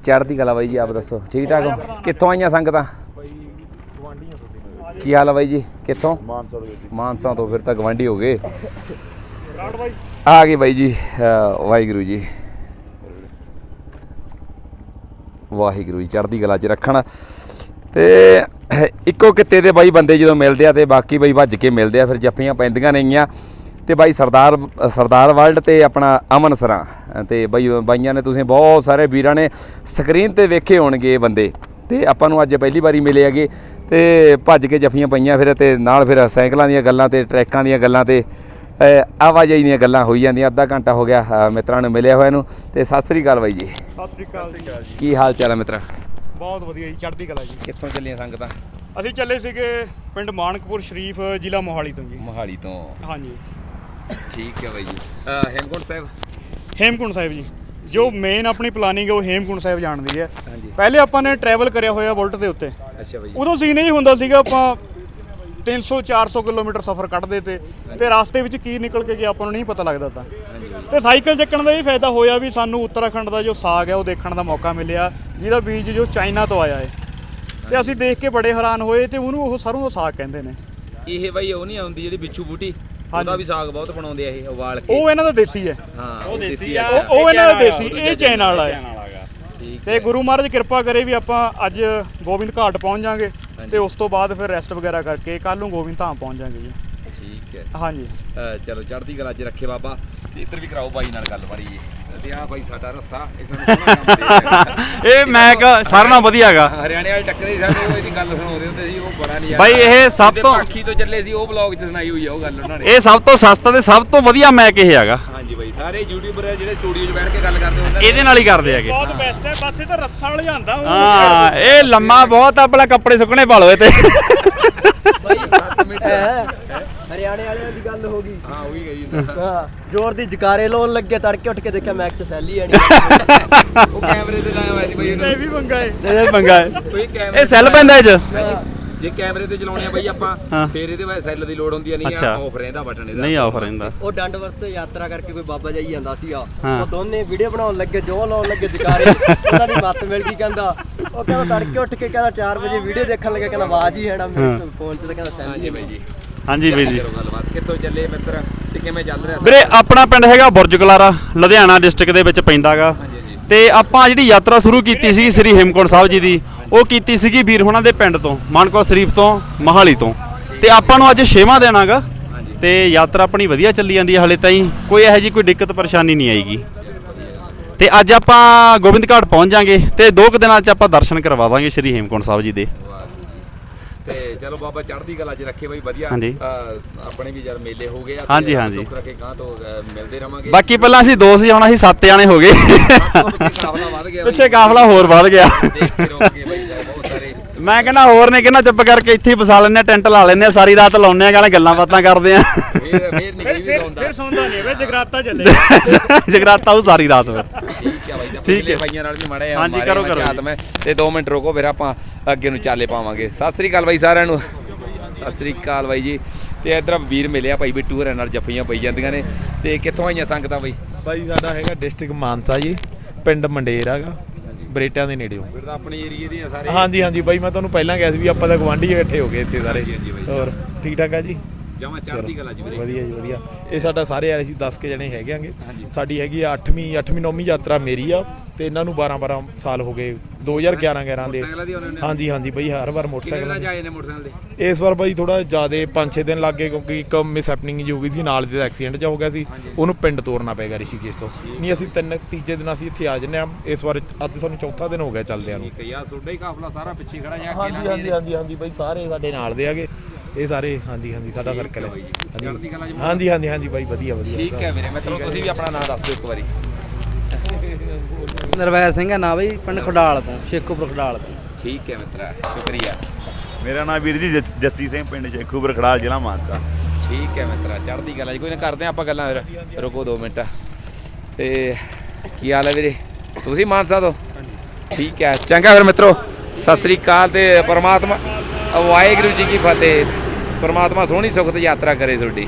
Speaker 1: ਚੜ੍ਹਦੀ ਕਲਾ ਬਾਈ ਜੀ, ਆਪ ਦੱਸੋ। ਠੀਕ ਠਾਕ ਹੋ? ਕਿੱਥੋਂ ਆਈਆਂ ਸੰਗਤਾਂ? ਕੀ ਹਾਲ ਆ ਬਾਈ ਜੀ? ਕਿੱਥੋਂ? ਮਾਨਸਾ ਤੋਂ ਮਾਨਸਾ ਤੋਂ ਫਿਰ ਤਾਂ ਗਵਾਂਢੀ ਹੋ ਗਏ। ਆ ਗਏ ਬਾਈ ਜੀ ਵਾਹਿਗੁਰੂ ਜੀ। ਵਾਹਿਗੁਰੂ ਜੀ, ਚੜ੍ਹਦੀ ਕਲਾ 'ਚ ਰੱਖਣ। ਤੇ ਇੱਕੋ ਕਿੱਤੇ ਦੇ ਬਾਈ ਬੰਦੇ ਜਦੋਂ ਮਿਲਦੇ ਆ ਤੇ ਬਾਕੀ ਬਾਈ ਭੱਜ ਕੇ ਮਿਲਦੇ ਆ ਫਿਰ ਜੱਫੀਆਂ ਪੈਂਦੀਆਂ ਨੇਗੀਆਂ। ਤੇ ਬਾਈ ਸਰਦਾਰ ਸਰਦਾਰ ਵਰਲਡ ਤੇ ਆਪਣਾ ਅਮਨ ਸਰਾਂ। ਤੇ ਬਾਈ ਬਾਈਆਂ ਨੇ ਤੁਸੀਂ ਬਹੁਤ ਸਾਰੇ ਵੀਰਾਂ ਨੇ ਸਕਰੀਨ ਤੇ ਵੇਖੇ ਹੋਣਗੇ ਬੰਦੇ। ਤੇ ਆਪਾਂ ਨੂੰ ਅੱਜ ਪਹਿਲੀ ਵਾਰੀ ਮਿਲੇ ਹੈਗੇ। ਤੇ ਭੱਜ ਕੇ ਜੱਫੀਆਂ ਪਈਆਂ ਫਿਰ ਤੇ ਨਾਲ ਫਿਰ ਸਾਈਕਲਾਂ ਦੀਆਂ ਗੱਲਾਂ ਤੇ ਟਰੈਕਾਂ ਦੀਆਂ ਗੱਲਾਂ ਤੇ ਆਵਾਜਾਈ ਦੀਆਂ ਗੱਲਾਂ ਹੋਈ ਜਾਂਦੀਆਂ। ਅੱਧਾ ਘੰਟਾ ਹੋ ਗਿਆ ਮਿੱਤਰਾਂ ਨੂੰ ਮਿਲਿਆ ਹੋਇਆ ਨੂੰ। ਤੇ ਸਤਿ ਸ੍ਰੀ ਅਕਾਲ ਬਾਈ ਜੀ।
Speaker 6: ਸਤਿ ਸ੍ਰੀ ਅਕਾਲ
Speaker 1: ਕੀ ਹਾਲ ਚਾਲ ਹੈ ਮਿੱਤਰਾ?
Speaker 6: ਬਹੁਤ ਵਧੀਆ ਜੀ ਚੜ੍ਹਦੀ ਕਲਾ ਜੀ।
Speaker 1: ਕਿੱਥੋਂ ਚੱਲੀਆਂ ਸੰਗਤਾਂ?
Speaker 6: ਅਸੀਂ ਚੱਲੇ ਸੀਗੇ ਪਿੰਡ ਮਾਨਕਪੁਰ ਸ਼ਰੀਫ ਜ਼ਿਲ੍ਹਾ ਮੋਹਾਲੀ ਤੋਂ ਜੀ।
Speaker 1: ਮੋਹਾਲੀ ਤੋਂ।
Speaker 6: ਹਾਂਜੀ।
Speaker 1: ਠੀਕ ਹੈ ਬਾਈ ਜੀ। ਹੇਮਕੁੰਟ ਸਾਹਿਬ?
Speaker 6: ਹੇਮਕੁੰਟ ਸਾਹਿਬ ਜੀ। ਜੋ ਮੇਨ ਆਪਣੀ ਪਲਾਨਿੰਗ ਹੈ ਉਹ ਹੇਮਕੁੰਟ ਸਾਹਿਬ ਜਾਣ ਦੀ ਹੈ।
Speaker 1: ਹਾਂਜੀ।
Speaker 6: ਪਹਿਲੇ ਆਪਾਂ ਨੇ ਟਰੈਵਲ ਕਰਿਆ ਹੋਇਆ ਬੁਲਟ ਦੇ ਉੱਤੇ।
Speaker 1: ਅੱਛਾ ਬਾਈ
Speaker 6: ਉਦੋਂ ਸੀਨ ਇਹ ਹੁੰਦਾ ਸੀਗਾ ਆਪਾਂ 300 400 ਕਿਲੋਮੀਟਰ ਸਫ਼ਰ ਕੱਢਦੇ ਤੇ ਤੇ ਰਾਸਤੇ ਵਿੱਚ ਕੀ ਨਿਕਲ ਕੇ ਗਿਆ ਆਪਾਂ ਨੂੰ ਨਹੀਂ ਪਤਾ ਲੱਗਦਾ ਤਾਂ। ਤੇ ਸਾਈਕਲ ਚੱਕਣ ਦਾ ਇਹ ਫਾਇਦਾ ਹੋਇਆ ਵੀ ਸਾਨੂੰ ਉੱਤਰਾਖੰਡ ਦਾ ਜੋ ਸਾਗ ਹੈ ਉਹ ਦੇਖਣ ਦਾ ਮੌਕਾ ਮਿਲਿਆ। ਜਿਹਦਾ ਬੀਜ ਜੋ ਚਾਈਨਾ ਤੋਂ ਆਇਆ ਹੈ ਤੇ ਅਸੀਂ ਦੇਖ ਕੇ ਬੜੇ ਹੈਰਾਨ ਹੋਏ ਤੇ ਉਹਨੂੰ ਉਹ ਸਰੋਂ ਦਾ ਸਾਗ ਕਹਿੰਦੇ ਨੇ।
Speaker 1: ਇਹ ਬਾਈ ਉਹ ਨਹੀਂ ਆਉਂਦੀ ਜਿਹੜੀ ਬਿੱਛੂ ਬੂਟੀ ਉਹਦਾ ਵੀ ਸਾਗ ਬਹੁਤ ਬਣਾਉਂਦੇ ਆ ਇਹ ਉਬਾਲ ਕੇ।
Speaker 6: ਉਹ ਇਹਨਾਂ ਦਾ ਦੇਸੀ ਹੈ
Speaker 1: ਹਾਂ ਉਹ ਦੇਸੀ ਆ।
Speaker 6: ਉਹ ਉਹ ਇਹਨਾਂ ਦਾ ਦੇਸੀ ਇਹ ਚਾਈਨਾ ਵਾਲਾ ਹੈ ਤੇ ਗੁਰੂ ਮਹਾਰਾਜ ਕਿਰਪਾ ਕਰੇ ਵੀ ਆਪਾਂ ਅੱਜ ਗੋਬਿੰਦ ਘਾਟ ਪਹੁੰਚ ਜਾਾਂਗੇ ਤੇ ਉਸ ਤੋਂ ਬਾਅਦ ਫਿਰ ਰੈਸਟ ਵਗੈਰਾ ਕਰਕੇ ਕੱਲ ਨੂੰ ਗੋਬਿੰਦ ਧਾਮ ਪਹੁੰਚ ਜਾਾਂਗੇ ਜੀ।
Speaker 1: ਠੀਕ ਹੈ।
Speaker 6: ਹਾਂਜੀ।
Speaker 1: ਚਲੋ ਚੜ੍ਹਦੀ ਕਲਾ 'ਚ ਰੱਖੇ ਬਾਬਾ। ਤੇ ਇੱਧਰ ਵੀ ਕਰਾਓ ਬਾਈ ਨਾਲ ਗੱਲ ਮਾਰੀ ਜੀ। ਤੇ ਆ ਬਾਈ ਸਾਡਾ ਰੱਸਾ ਇਹ ਸਾਨੂੰ ਸੋਹਣਾ ਕੰਮ ਦੇ
Speaker 7: ਇਹ ਮੈਂ ਕ ਸਾਰਿਆਂ ਨਾਲੋਂ ਵਧੀਆ ਹੈਗਾ।
Speaker 1: ਹਰਿਆਣੇ ਵਾਲੇ ਟੱਕਰੇ ਸੀ ਸਾਨੂੰ ਇਹਦੀ ਗੱਲ ਸੁਣਾਉਂਦੇ ਹੁੰਦੇ ਸੀ ਉਹ ਬੜਾ ਨਹੀਂ
Speaker 7: ਬਾਈ ਇਹ ਸਭ ਤੋਂ-
Speaker 1: ਪਾਖੀ ਤੋਂ ਚੱਲੇ ਸੀ ਉਹ ਬਲੌਗ 'ਚ ਸੁਣਾਈ ਹੋਈ ਆ ਉਹ ਗੱਲ ਉਹਨਾਂ ਨੇ।
Speaker 7: ਇਹ ਸਭ ਤੋਂ ਸਸਤਾ ਤੇ ਸਭ ਤੋਂ ਵਧੀਆ ਮੈਕ ਇਹ ਹੈਗਾ।
Speaker 1: ਹਾਂਜੀ ਬਾਈ ਸਾਰੇ ਯੂਟਿਊਬਰ ਆ ਜਿਹੜੇ ਸਟੂਡੀਓ 'ਚ ਬੈਠ ਕੇ ਗੱਲ ਕਰਦੇ ਹੁੰਦੇ
Speaker 7: ਇਹਦੇ ਨਾਲ ਹੀ ਕਰਦੇ ਹੈਗੇ।
Speaker 6: ਬਹੁਤ ਬੈਸਟ ਹੈ ਬਸ ਇਹ ਤਾਂ ਰੱਸਾ ਵਾਲ ਜਾਂਦਾ
Speaker 7: ਹਾਂ ਇਹ ਲੰਮਾ ਬਹੁਤ ਆ ਆਪਣਾ ਕੱਪੜੇ ਸੁੱਕਣੇ ਪਾ ਲਓ ਇਹ ਤੇ
Speaker 5: ਹਰਿਆਣੇ ਵਾਲਿਆਂ ਦੀ ਗੱਲ ਹੋ ਗਈ।
Speaker 1: ਹਾਂ ਉਹ ਵੀ ਗਈ
Speaker 5: ਹਾਂ ਜ਼ੋਰ ਦੀ ਜਕਾਰੇ ਲਾਉਣ ਲੱਗੇ ਤੜਕੇ ਉੱਠ ਕੇ ਦੇਖਿਆ ਮੈਚ ਚ ਸੈਲੀ ਆਣੀ
Speaker 1: ਉਹ ਕੈਮਰੇ ਤੇ ਲਾਇਆ ਹੋਇਆ ਸੀ ਬਾਈ
Speaker 6: ਇਹ
Speaker 1: ਉਹਨੂੰ
Speaker 6: ਵੀ ਪੰਗਾ ਹੈ
Speaker 7: ਇਹ ਪੰਗਾ ਹੈ
Speaker 1: ਕੋਈ ਕੈਮਰੇ
Speaker 7: ਇਹ ਸੈੱਲ ਪੈਂਦਾ ਇਹ ਚ?
Speaker 1: ਜੇ ਕੈਮਰੇ ਤੇ ਚਲਾਉਣੇ ਆ ਬਾਈ ਆਪਾਂ। ਫੇਰ ਇਹਦੇ ਬਾਅਦ ਸੈੱਲ ਦੀ ਲੋੜ ਹੁੰਦੀ ਆ ਨਹੀਂ। ਆ ਆਫ ਰਹਿੰਦਾ ਬਟਨ ਇਹਦਾ।
Speaker 7: ਨਹੀਂ ਆਫਰ ਇਹਦਾ
Speaker 5: ਉਹ ਡੰਡਵਰਤ ਤੋਂ ਯਾਤਰਾ ਕਰਕੇ ਕੋਈ ਬਾਬਾ ਜਾਈ ਜਾਂਦਾ ਸੀਗਾ
Speaker 7: ਹਾਂ।
Speaker 5: ਉਹ ਦੋਨੇ ਵੀਡੀਓ ਬਣਾਉਣ ਲੱਗੇ ਜੋ ਲਾਉਣ ਲੱਗੇ ਜਕਾਰੇ। ਉਹਨਾਂ ਦੀ ਮੱਤ ਮਿਲ ਗਈ ਕਹਿੰਦਾ। ਉਹ ਕਹਿੰਦਾ ਤੜਕੇ ਉੱਠ ਕੇ ਕਹਿੰਦਾ 4 ਵਜੇ ਵੀਡੀਓ ਦੇਖਣ ਲੱਗੇ ਕਹਿੰਦਾ ਆਵਾਜ਼ ਹੀ ਹੈ ਨਾ ਮੇਰੇ ਫੋਨ 'ਚ ਤਾਂ ਕਹਿੰਦਾ ਸੈਲੀ
Speaker 1: ਹਾਂਜੀ ਬਾਈ ਜੀ।
Speaker 7: ਹਾਂਜੀ ਬਈ ਜੀ।
Speaker 1: ਗੱਲਬਾਤ। ਕਿੱਥੋਂ ਚੱਲੇ ਮਿੱਤਰ ਤੇ ਕਿਵੇਂ ਚੱਲ ਰਿਹਾ
Speaker 7: ਵੀਰੇ ਆਪਣਾ ਪਿੰਡ ਹੈਗਾ ਬੁਰਜ ਕਲਾਰਾ ਲੁਧਿਆਣਾ ਡਿਸਟ੍ਰਿਕਟ ਦੇ ਵਿੱਚ ਪੈਂਦਾਗਾ। ਤੇ ਆਪਾਂ ਜਿਹੜੀ ਯਾਤਰਾ ਸ਼ੁਰੂ ਕੀਤੀ ਸੀ ਸ੍ਰੀ ਹੇਮਕੁੰਟ ਸਾਹਿਬ ਜੀ ਦੀ ਉਹ ਕੀਤੀ ਸੀਗੀ ਵੀਰ ਹੁਣਾਂ ਦੇ ਪਿੰਡ ਤੋਂ ਮਾਨਕੋ ਸ਼ਰੀਫ ਤੋਂ ਮਹਾਲੀ ਤੋਂ। ਤੇ ਆਪਾਂ ਨੂੰ ਅੱਜ ਛੇਵਾਂ ਦਿਨ ਹੈਗਾ ਤੇ ਯਾਤਰਾ ਆਪਣੀ ਵਧੀਆ ਚੱਲੀ ਜਾਂਦੀ ਹੈ ਹਲੇ ਤਾਈਂ ਕੋਈ ਇਹੋ ਜੀ ਕੋਈ ਦਿੱਕਤ ਪਰੇਸ਼ਾਨੀ ਨਹੀਂ ਆਏਗੀ। ਤੇ ਅੱਜ ਆਪਾਂ ਗੋਬਿੰਦ ਘਾਟ ਪਹੁੰਚ ਜਾਾਂਗੇ ਤੇ ਦੋ ਕੁ ਦਿਨਾਂ 'ਚ ਆਪਾਂ ਦਰਸ਼ਨ ਕਰਵਾ ਦਾਂਗੇ ਸ੍ਰੀ ਹੇਮਕੁੰਟ ਸਾਹਿਬ ਜੀ ਦੇ।
Speaker 1: ਤੇ ਚਲੋ ਬਾਬਾ ਚੜ੍ਹਦੀ ਕਲਾ 'ਚ ਰੱਖੇ ਬਾਈ ਵਧੀਆ
Speaker 7: ਹਾਂਜੀ।
Speaker 1: ਆਪਣੇ ਵੀ ਜਦ ਮੇਲੇ ਹੋ ਗਏ ਆ ਤੇ
Speaker 7: ਹਾਂਜੀ, ਹਾਂਜੀ।
Speaker 1: ਸੁੱਖ ਰੱਖੇ ਗਾਂ ਤੋਂ ਮਿਲਦੇ ਰਵਾਂਗੇ।
Speaker 7: ਬਾਕੀ ਪਹਿਲਾਂ ਅਸੀਂ ਦੋ ਸੀ ਹੁਣ ਅਸੀਂ ਸੱਤ ਜਾਣੇ ਹੋ ਗਏ।
Speaker 1: ਪਿੱਛੇ ਕਾਫਲਾ ਵੱਧ ਗਿਆ
Speaker 7: ਪਿੱਛੇ ਕਾਫਲਾ ਹੋਰ ਵੱਧ ਗਿਆ।
Speaker 1: ਬਾਈ ਬਹੁਤ ਸਾਰੇ।
Speaker 7: ਮੈਂ ਕਹਿੰਦਾ ਹੋਰ ਨੇ ਕਹਿੰਦਾ ਚੁੱਪ ਕਰਕੇ ਇੱਥੇ ਹੀ ਫਸਾ ਲੈਨੇ ਟੈਂਟ ਲਾ ਲੈਨੇ ਆ, ਸਾਰੀ ਰਾਤ ਲਾਉਨੇ ਆ ਕਹਿੰਦਾ ਗੱਲਾਂ ਬਾਤਾਂ ਕਰਦੇ ਆ।
Speaker 1: ਫੇਰ ਫੇਰ ਨਹੀਂ
Speaker 6: ਫਿਰ
Speaker 1: ਵੀ
Speaker 6: ਫਿਰ
Speaker 1: ਸੌਂਦਾ
Speaker 6: ਫਿਰ ਸੌਂਦਾ ਨਹੀਂ ਵੇ ਜਗਰਾਤਾ ਚੱਲੇ।
Speaker 7: ਜਗਰਾਤਾ ਉਹ ਸਾਰੀ ਰਾਤ ਫਿਰ।
Speaker 1: ਠੀਕ ਹੈ। ਬਾਈਆਂ ਨਾਲ ਵੀ ਮੜੇ
Speaker 7: ਹਾਂਜੀ, ਕਰੋ, ਕਰੋ। ਜੀ।
Speaker 1: ਮੈਂ। ਤੇ 2 ਮਿੰਟ ਰੁਕੋ ਫਿਰ ਆਪਾਂ ਅੱਗੇ ਨੂੰ ਚਾਲੇ ਪਾਵਾਂਗੇ। ਸਤਿ ਸ੍ਰੀ ਅਕਾਲ ਬਾਈ ਸਾਰਿਆਂ ਨੂੰ। ਸਤਿ ਸ੍ਰੀ ਅਕਾਲ ਬਾਈ ਜੀ। ਤੇ ਇਧਰ ਵੀਰ ਮਿਲਿਆ ਭਾਈ ਬਿੱਟੂ ਹਰਾਂ ਨਾਲ ਜੱਫੀਆਂ ਪਈ ਜਾਂਦੀਆਂ ਨੇ। ਤੇ ਕਿੱਥੋਂ ਆਈਆਂ ਸੰਗਤਾਂ ਬਾਈ?
Speaker 8: ਬਾਈ ਸਾਡਾ ਹੈਗਾ ਡਿਸਟ੍ਰਿਕਟ ਮਾਨਸਾ ਜੀ ਪਿੰਡ ਮੰਡੇਰ ਹੈਗਾ। ਬਰੇਟਿਆਂ ਦੇ ਨੇੜਿਓ।
Speaker 1: ਫਿਰ ਤਾਂ ਆਪਣੇ ਏਰੀਏ ਦੇ ਆ ਸਾਰੇ
Speaker 8: ਹਾਂਜੀ ਹਾਂਜੀ ਬਾਈ ਮੈਂ ਤੁਹਾਨੂੰ ਪਹਿਲਾਂ ਕਿਹਾ ਸੀ ਵੀ ਆਪਾਂ ਤਾਂ ਗਵਾਂਢੀ ਇਕੱਠੇ ਹੋ ਗਏ ਇੱਥੇ ਸਾਰੇ।
Speaker 1: ਹਾਂਜੀ, ਹਾਂਜੀ ਬਾਈ।
Speaker 8: ਹੋਰ ਠੀਕ ਠਾਕ ਆ ਜੀ?
Speaker 1: ਜਮਾ ਚੜ੍ਹਦੀ ਕਲਾ ਜੀ ਵੀਰੇ।
Speaker 8: ਵਧੀਆ ਜੀ ਵਧੀਆ। ਇਹ ਸਾਡਾ ਸਾਰੇ ਆਏ ਸੀ 10 ਕੇ ਜਣੇ ਹੈਗੇ ਆਂਗੇ। ਸਾਡੀ ਹੈਗੀ 8ਵੀਂ 8ਵੀਂ 9ਵੀਂ ਯਾਤਰਾ ਮੇਰੀ ਆ ਤੇ ਇਹਨਾਂ ਨੂੰ 12 12 ਸਾਲ ਹੋ ਗਏ 2011 11 ਦੇ। ਹਾਂਜੀ ਹਾਂਜੀ ਬਾਈ ਹਰ ਵਾਰ ਮੋਟਰਸਾਈਕਲ
Speaker 1: ਨੇ ਦੇ?
Speaker 8: ਇਸ ਵਾਰ ਬਾਈ ਥੋੜਾ ਜ਼ਿਆਦੇ 5-6 ਦਿਨ ਲੱਗ ਗਏ ਕਿਉਂਕਿ ਇੱਕ ਮਿਸ ਹੈਪਨਿੰਗ ਜੀ ਹੋ ਗਈ ਸੀ ਨਾਲ ਦੇ ਐਕਸੀਡੈਂਟ ਜਾ ਹੋ ਗਿਆ ਸੀ ਉਹਨੂੰ ਪਿੰਡ ਤੋਰਨਾ ਪੈ ਗਿਆ ਰਿਸ਼ੀਕੇਸ਼ ਤੋਂ। ਨਹੀਂ ਅਸੀਂ ਤਿੰਨ ਤੀਜੇ ਦਿਨ ਅਸੀਂ ਇੱਥੇ ਆ ਜੰਨੇ ਆ ਇਸ ਵਾਰ ਅੱਜ ਸਾਨੂੰ ਚੌਥਾ ਦਿਨ ਹੋ ਗਿਆ ਚੱਲਦਿਆਂ ਨੂੰ।
Speaker 1: ਠੀਕ ਹੈ ਯਾਰ ਤੁਹਾਡਾ ਹੀ ਕਾਫਲਾ ਸਾਰਾ ਪਿੱਛੇ ਖੜਾ ਜਾਂ
Speaker 8: ਹਾਂਜੀ
Speaker 1: ਅਕੇਲਾ
Speaker 8: ਹਾਂਜੀ ਹਾਂਜੀ ਹਾਂਜੀ ਬਾਈ ਸਾਰੇ ਸਾਡੇ ਨਾਲ ਦੇ ਆਗੇ ਇਹ ਸਾਰੇ ਹਾਂਜੀ ਹਾਂਜੀ ਸਾਡਾ ਸਰਕਲ ਹੈ। ਹਾਂਜੀ। ਹਾਂਜੀ ਹਾਂਜੀ ਬਾਈ ਵਧੀਆ ਵਧੀਆ।
Speaker 1: ਠੀਕ ਹੈ ਵੀਰੇ ਮੈਂ ਤੁਹਾਨੂੰ ਤੁਸੀਂ ਵੀ ਆਪਣਾ ਨਾਮ ਦੱਸ ਦਿਓ ਇੱਕ ਵਾਰੀ।
Speaker 9: ਨਰਵੈਰ ਸਿੰਘ ਹੈ ਨਾ ਬਈ ਪਿੰਡ ਖਡਾਲ ਤੋਂ ਸ਼ੇਖੂਪੁਰ ਖਡਾਲ ਤੋਂ।
Speaker 1: ਠੀਕ ਹੈ ਮਿੱਤਰਾ ਸ਼ੁਕਰੀਆ।
Speaker 10: ਮੇਰਾ ਨਾਮ ਵੀਰ ਜੀ ਜਸ- ਜੱਸੀ ਸਿੰਘ ਪਿੰਡ ਸ਼ੇਖੂਪੁਰ ਖੜਾਲ ਜ਼ਿਲ੍ਹਾ ਮਾਨਸਾ।
Speaker 1: ਠੀਕ ਹੈ ਮਿੱਤਰਾ ਚੜ੍ਹਦੀ ਕਲਾ ਜੀ। ਕੋਈ ਨਾ ਕਰਦੇ ਆਪਾਂ ਗੱਲਾਂ ਫਿਰ। ਰੁਕੋ 2 ਮਿੰਟ। ਤੇ ਕੀ ਹਾਲ ਹੈ ਵੀਰੇ? ਤੁਸੀਂ ਮਾਨਸਾ ਤੋਂ? ਠੀਕ ਹੈ ਚੰਗਾ ਫਿਰ ਮਿੱਤਰੋ। ਸਤਿ ਸ੍ਰੀ ਅਕਾਲ ਤੇ ਪਰਮਾਤਮਾ ਵਾਹਿਗੁਰੂ ਜੀ ਕੀ ਫਤਿਹ। ਪਰਮਾਤਮਾ ਸੋਹਣੀ ਸੁਖਤ ਯਾਤਰਾ ਕਰੇ ਤੁਹਾਡੀ।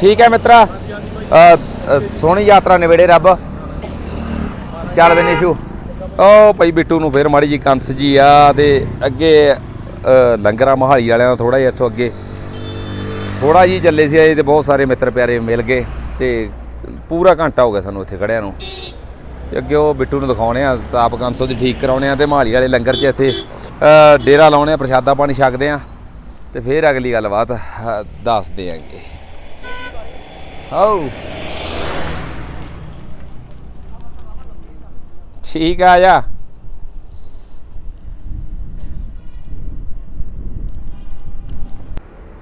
Speaker 1: ਠੀਕ ਹੈ ਮਿੱਤਰਾ ਸੋਹਣੀ ਯਾਤਰਾ ਨਿਬੇੜੇ ਰੱਬ। ਚੱਲਦੇ ਨੇ ਸ਼ੂ ਉਹ ਭਾਈ ਬਿੱਟੂ ਨੂੰ ਫੇਰ ਮਾੜੀ ਜੀ ਕੰਸ ਜੀ ਆ ਤੇ ਅੱਗੇ ਅ, ਲੰਗਰਾਂ ਮਹਾਲੀ ਵਾਲਿਆਂ ਦਾ ਥੋੜਾ ਜਿਹਾ ਇੱਥੋਂ ਅੱਗੇ। ਥੋੜਾ ਜੀ ਚੱਲੇ ਸੀ ਅਜੇ ਤੇ ਬਹੁਤ ਸਾਰੇ ਮਿੱਤਰ ਪਿਆਰੇ ਮਿਲ ਗਏ ਤੇ ਪੂਰਾ ਘੰਟਾ ਹੋ ਗਿਆ ਸਾਨੂੰ ਇੱਥੇ ਖੜਿਆਂ ਨੂੰ। ਅੱਗੇ ਉਹ ਬਿੱਟੂ ਨੂੰ ਦਿਖਾਉਣੇ ਆ ਤਾਪ ਕੰਸੋ ਦੀ ਠੀਕ ਕਰਾਉਣੇ ਆ ਤੇ ਮਹਾਲੀ ਵਾਲੇ ਲੰਗਰ 'ਚ ਇੱਥੇ ਡੇਰਾ ਲਾਉਣੇ ਆ ਪ੍ਰਸ਼ਾਦਾ ਪਾਣੀ ਛਕਦੇ ਆ ਤੇ ਫਿਰ ਅਗਲੀ ਗੱਲਬਾਤ ਅ, ਦੱਸਦੇ ਆਂਗੇ ਹਾਉ ਠੀਕ ਆ ਜਾ।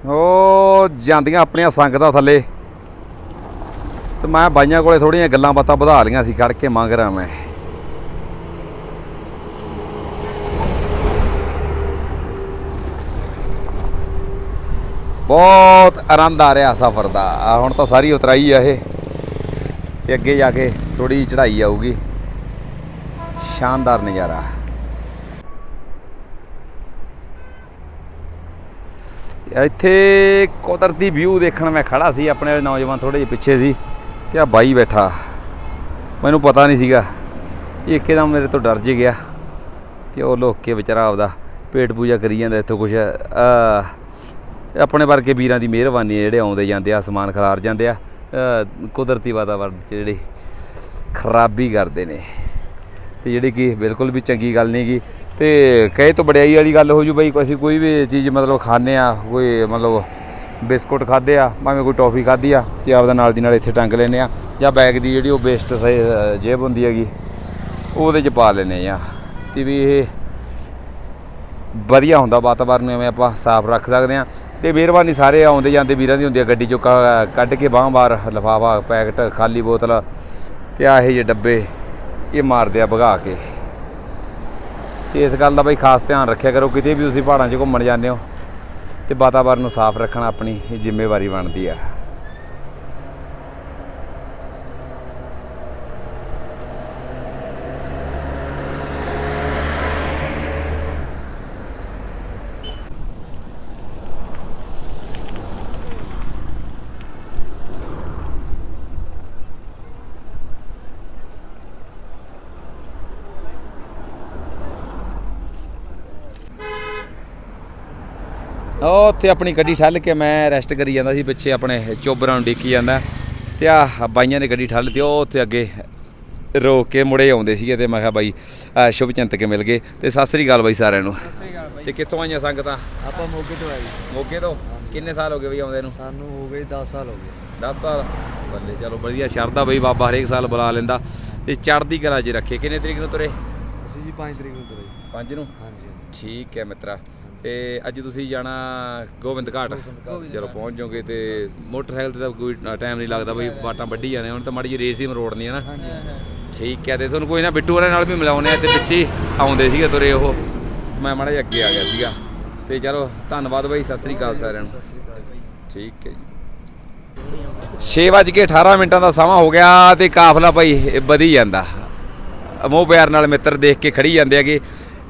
Speaker 1: ਉਹ ਜਾਂਦੀਆਂ ਆਪਣੀਆਂ ਸੰਗਤਾਂ ਥੱਲੇ। ਤੇ ਮੈਂ ਬਾਈਆਂ ਕੋਲੇ ਥੋੜੀਆਂ ਗੱਲਾਂ ਬਾਤਾਂ ਵਧਾ ਲੀਆਂ ਸੀ ਖੜ ਕੇ ਮੰਗ ਰਿਹਾ ਮੈਂ। ਬਹੁਤ ਆਨੰਦ ਆ ਰਿਹਾ ਸਫ਼ਰ ਦਾ। ਹੁਣ ਤਾਂ ਸਾਰੀ ਉਤਰਾਈ ਆ ਇਹ। ਤੇ ਅੱਗੇ ਜਾ ਕੇ ਥੋੜੀ ਚੜ੍ਹਾਈ ਆਊਗੀ। ਸ਼ਾਨਦਾਰ ਨਜ਼ਾਰਾ। ਇੱਥੇ ਕੁਦਰਤੀ ਵਿਊ ਦੇਖਣ ਮੈਂ ਖੜਾ ਸੀ, ਆਪਣੇ ਨੌਜਵਾਨ ਥੋੜੇ ਜਿਹੇ ਪਿੱਛੇ ਸੀ। ਤੇ ਆ ਬਾਈ ਬੈਠਾ। ਮੈਨੂੰ ਪਤਾ ਨਹੀਂ ਸੀਗਾ। ਇੱਕਦਮ ਮੇਰੇ ਤੋਂ ਡਰ ਜਿ ਗਿਆ। ਤੇ ਉਹ ਲੋਕ ਕੇ ਵਿਚਾਰਾ ਆਪਦਾ ਪੇਟ ਪੂਜਾ ਕਰੀ ਜਾਂਦਾ ਇੱਥੋਂ ਕੁਛ। ਆ ਆਪਣੇ ਵਰਗੇ ਵੀਰਾਂ ਦੀ ਮਿਹਰਬਾਨੀ ਹੈ ਜਿਹੜੇ ਆਉਂਦੇ ਜਾਂਦੇ ਆ ਸਮਾਨ ਖਿਲਾਰ ਜਾਂਦੇ ਆ। ਕੁਦਰਤੀ ਵਾਤਾਵਰਨ 'ਚ ਜਿਹੜੇ ਖਰਾਬੀ ਕਰਦੇ ਨੇ। ਤੇ ਜਿਹੜੀ ਕਿ ਬਿਲਕੁਲ ਵੀ ਚੰਗੀ ਗੱਲ ਨਹੀਂ ਗੀ ਤੇ ਕਹੇ ਤੋਂ ਵਡਿਆਈ ਵਾਲੀ ਗੱਲ ਹੋ ਜੂ ਬਈ, ਅਸੀਂ ਕੋਈ ਵੀ ਚੀਜ਼ ਮਤਲਬ ਖਾਣੇ ਆ, ਕੋਈ ਮਤਲਬ ਬਿਸਕੁਟ ਖਾਦੇ ਆ, ਭਾਵੇਂ ਕੋਈ ਟੌਫੀ ਖਾਧੀ ਆ ਤੇ ਆਪਦਾ ਨਾਲ ਦੀ ਨਾਲ ਇੱਥੇ ਟੰਗ ਲੈਨੇ ਆ ਜਾਂ ਬੈਗ ਦੀ ਜਿਹੜੀ ਉਹ ਵੇਸਟ ਜੇਬ ਹੁੰਦੀ ਹੈਗੀ, ਉਹਦੇ 'ਚ ਪਾ ਲੈਨੇ ਆ। ਤੇ ਵੀ ਇਹ ਵਧੀਆ ਹੁੰਦਾ ਵਾਤਾਵਰਨ ਨੂੰ, ਐਵੇਂ ਆਪਾਂ ਸਾਫ਼ ਰੱਖ ਸਕਦੇ ਆ। ਤੇ ਮਿਹਰਬਾਨੀ ਸਾਰੇ ਆਉਂਦੇ ਜਾਂਦੇ ਵੀਰਾਂ ਦੀ ਹੁੰਦੀ ਆ ਗੱਡੀ ਚੋਂ ਕੱਢ ਕੇ ਬਾਹਾਂ ਬਾਹਰ ਲਫਾਫਾ, ਪੈਕਟ, ਖਾਲੀ ਬੋਤਲ ਤੇ ਆਹ ਇਹ ਜਿਹੇ ਡੱਬੇ ਇਹ ਮਾਰਦੇ ਆ ਭਗਾ ਕੇ। ਤੇ ਇਸ ਗੱਲ ਦਾ ਬਈ ਖਾਸ ਧਿਆਨ ਰੱਖਿਆ ਕਰੋ, ਕਿਤੇ ਵੀ ਤੁਸੀਂ ਪਹਾੜਾਂ 'ਚ ਘੁੰਮਣ ਜਾਂਦੇ ਹੋ ਤੇ ਵਾਤਾਵਰਨ ਨੂੰ ਸਾਫ਼ ਰੱਖਣਾ ਆਪਣੀ ਜ਼ਿੰਮੇਵਾਰੀ ਬਣਦੀ ਆ। ਉਹ ਉੱਥੇ ਆਪਣੀ ਗੱਡੀ ਠੱਲ ਕੇ ਮੈਂ ਰੈਸਟ ਕਰੀ ਜਾਂਦਾ ਸੀ ਪਿੱਛੇ ਆਪਣੇ ਚੋਬਰਾਂ ਨੂੰ ਡਿੱਕੀ ਜਾਂਦਾ। ਤੇ ਆ ਬਾਈਆਂ ਨੇ ਗੱਡੀ ਠੱਲ ਤੇ ਉਹ ਉੱਥੇ ਅੱਗੇ ਰੋਕ ਕੇ ਮੁੜੇ ਆਉਂਦੇ ਸੀਗੇ ਤੇ ਮੈਂ ਕਿਹਾ ਬਾਈ ਸ਼ੁਭ ਚਿੰਤ ਕੇ ਮਿਲ ਗਏ। ਤੇ ਸਤਿ ਸ੍ਰੀ ਅਕਾਲ ਬਾਈ ਸਾਰਿਆਂ ਨੂੰ। ਤੇ ਕਿੱਥੋਂ ਆਈਆਂ ਸੰਗਤਾਂ?
Speaker 9: ਆਪਾਂ ਮੋਗੇ ਤੋਂ ਆਏ।
Speaker 1: ਮੋਗੇ ਤੋਂ? ਕਿੰਨੇ ਸਾਲ ਹੋ ਗਏ ਬਈ ਆਉਂਦੇ ਨੂੰ?
Speaker 9: ਸਾਨੂੰ ਹੋ ਗਏ 10 ਸਾਲ ਹੋ ਗਏ।
Speaker 1: 10 ਸਾਲ? ਬੱਲੇ ਚਲੋ ਵਧੀਆ ਸ਼ਰਦਾ ਬਈ ਬਾਬਾ ਹਰੇਕ ਸਾਲ ਬੁਲਾ ਲੈਂਦਾ। ਤੇ ਚੜ੍ਹਦੀ ਕਲਾ 'ਚ ਰੱਖੇ। ਕਿੰਨੇ ਤਰੀਕ ਨੂੰ ਤੁਰੇ?
Speaker 9: ਅਸੀਂ ਜੀ 5 ਤਰੀਕ ਨੂੰ ਤੁਰੇ।
Speaker 1: 5 ਨੂੰ?
Speaker 9: ਹਾਂਜੀ।
Speaker 1: ਠੀਕ ਹੈ ਮਿੱਤਰਾ। ਤੇ ਅੱਜ ਤੁਸੀਂ ਜਾਣਾ ਗੋਬਿੰਦ ਘਾਟ। ਚਲੋ ਪਹੁੰਚ ਜਾਓਗੇ ਤੇ ਮੋਟਰਸਾਈਕਲ ਤੇ ਤਾਂ ਕੋਈ ਟਾਈਮ ਨਹੀਂ ਲੱਗਦਾ ਬਈ ਬਾਟਾਂ ਵੱਢੀ ਜਾਂਦੇ ਹੁਣ ਤਾਂ ਮਾੜੀ ਜਿਹੀ ਰੇਸ ਹੀ ਮਰੋੜਨੀ ਹੈ ਨਾ। ਠੀਕ ਹੈ ਤੇ ਤੁਹਾਨੂੰ ਕੋਈ ਨਾ ਬਿੱਟੂ ਵਾਲਿਆਂ ਨਾਲ ਵੀ ਮਿਲਾਉਣੇ ਆ ਤੇ ਪਿੱਛੇ ਆਉਂਦੇ ਸੀਗੇ ਤੁਰੇ ਉਹ। ਮੈਂ ਮਾੜਾ ਜਿਹਾ ਅੱਗੇ ਆ ਗਿਆ ਸੀਗਾ। ਤੇ ਚਲੋ ਧੰਨਵਾਦ ਬਾਈ ਸਤਿ ਸ੍ਰੀ ਅਕਾਲ ਸਾਰਿਆਂ ਨੂੰ। ਠੀਕ ਹੈ ਜੀ। 6:18 ਮਿੰਟਾਂ ਦਾ ਸਮਾਂ ਹੋ ਗਿਆ ਤੇ ਕਾਫਲਾ ਭਾਈ ਵਧੀ ਜਾਂਦਾ। ਮੋਹ ਪਿਆਰ ਨਾਲ ਮਿੱਤਰ ਦੇਖ ਕੇ ਖੜੀ ਜਾਂਦੇ ਹੈਗੇ।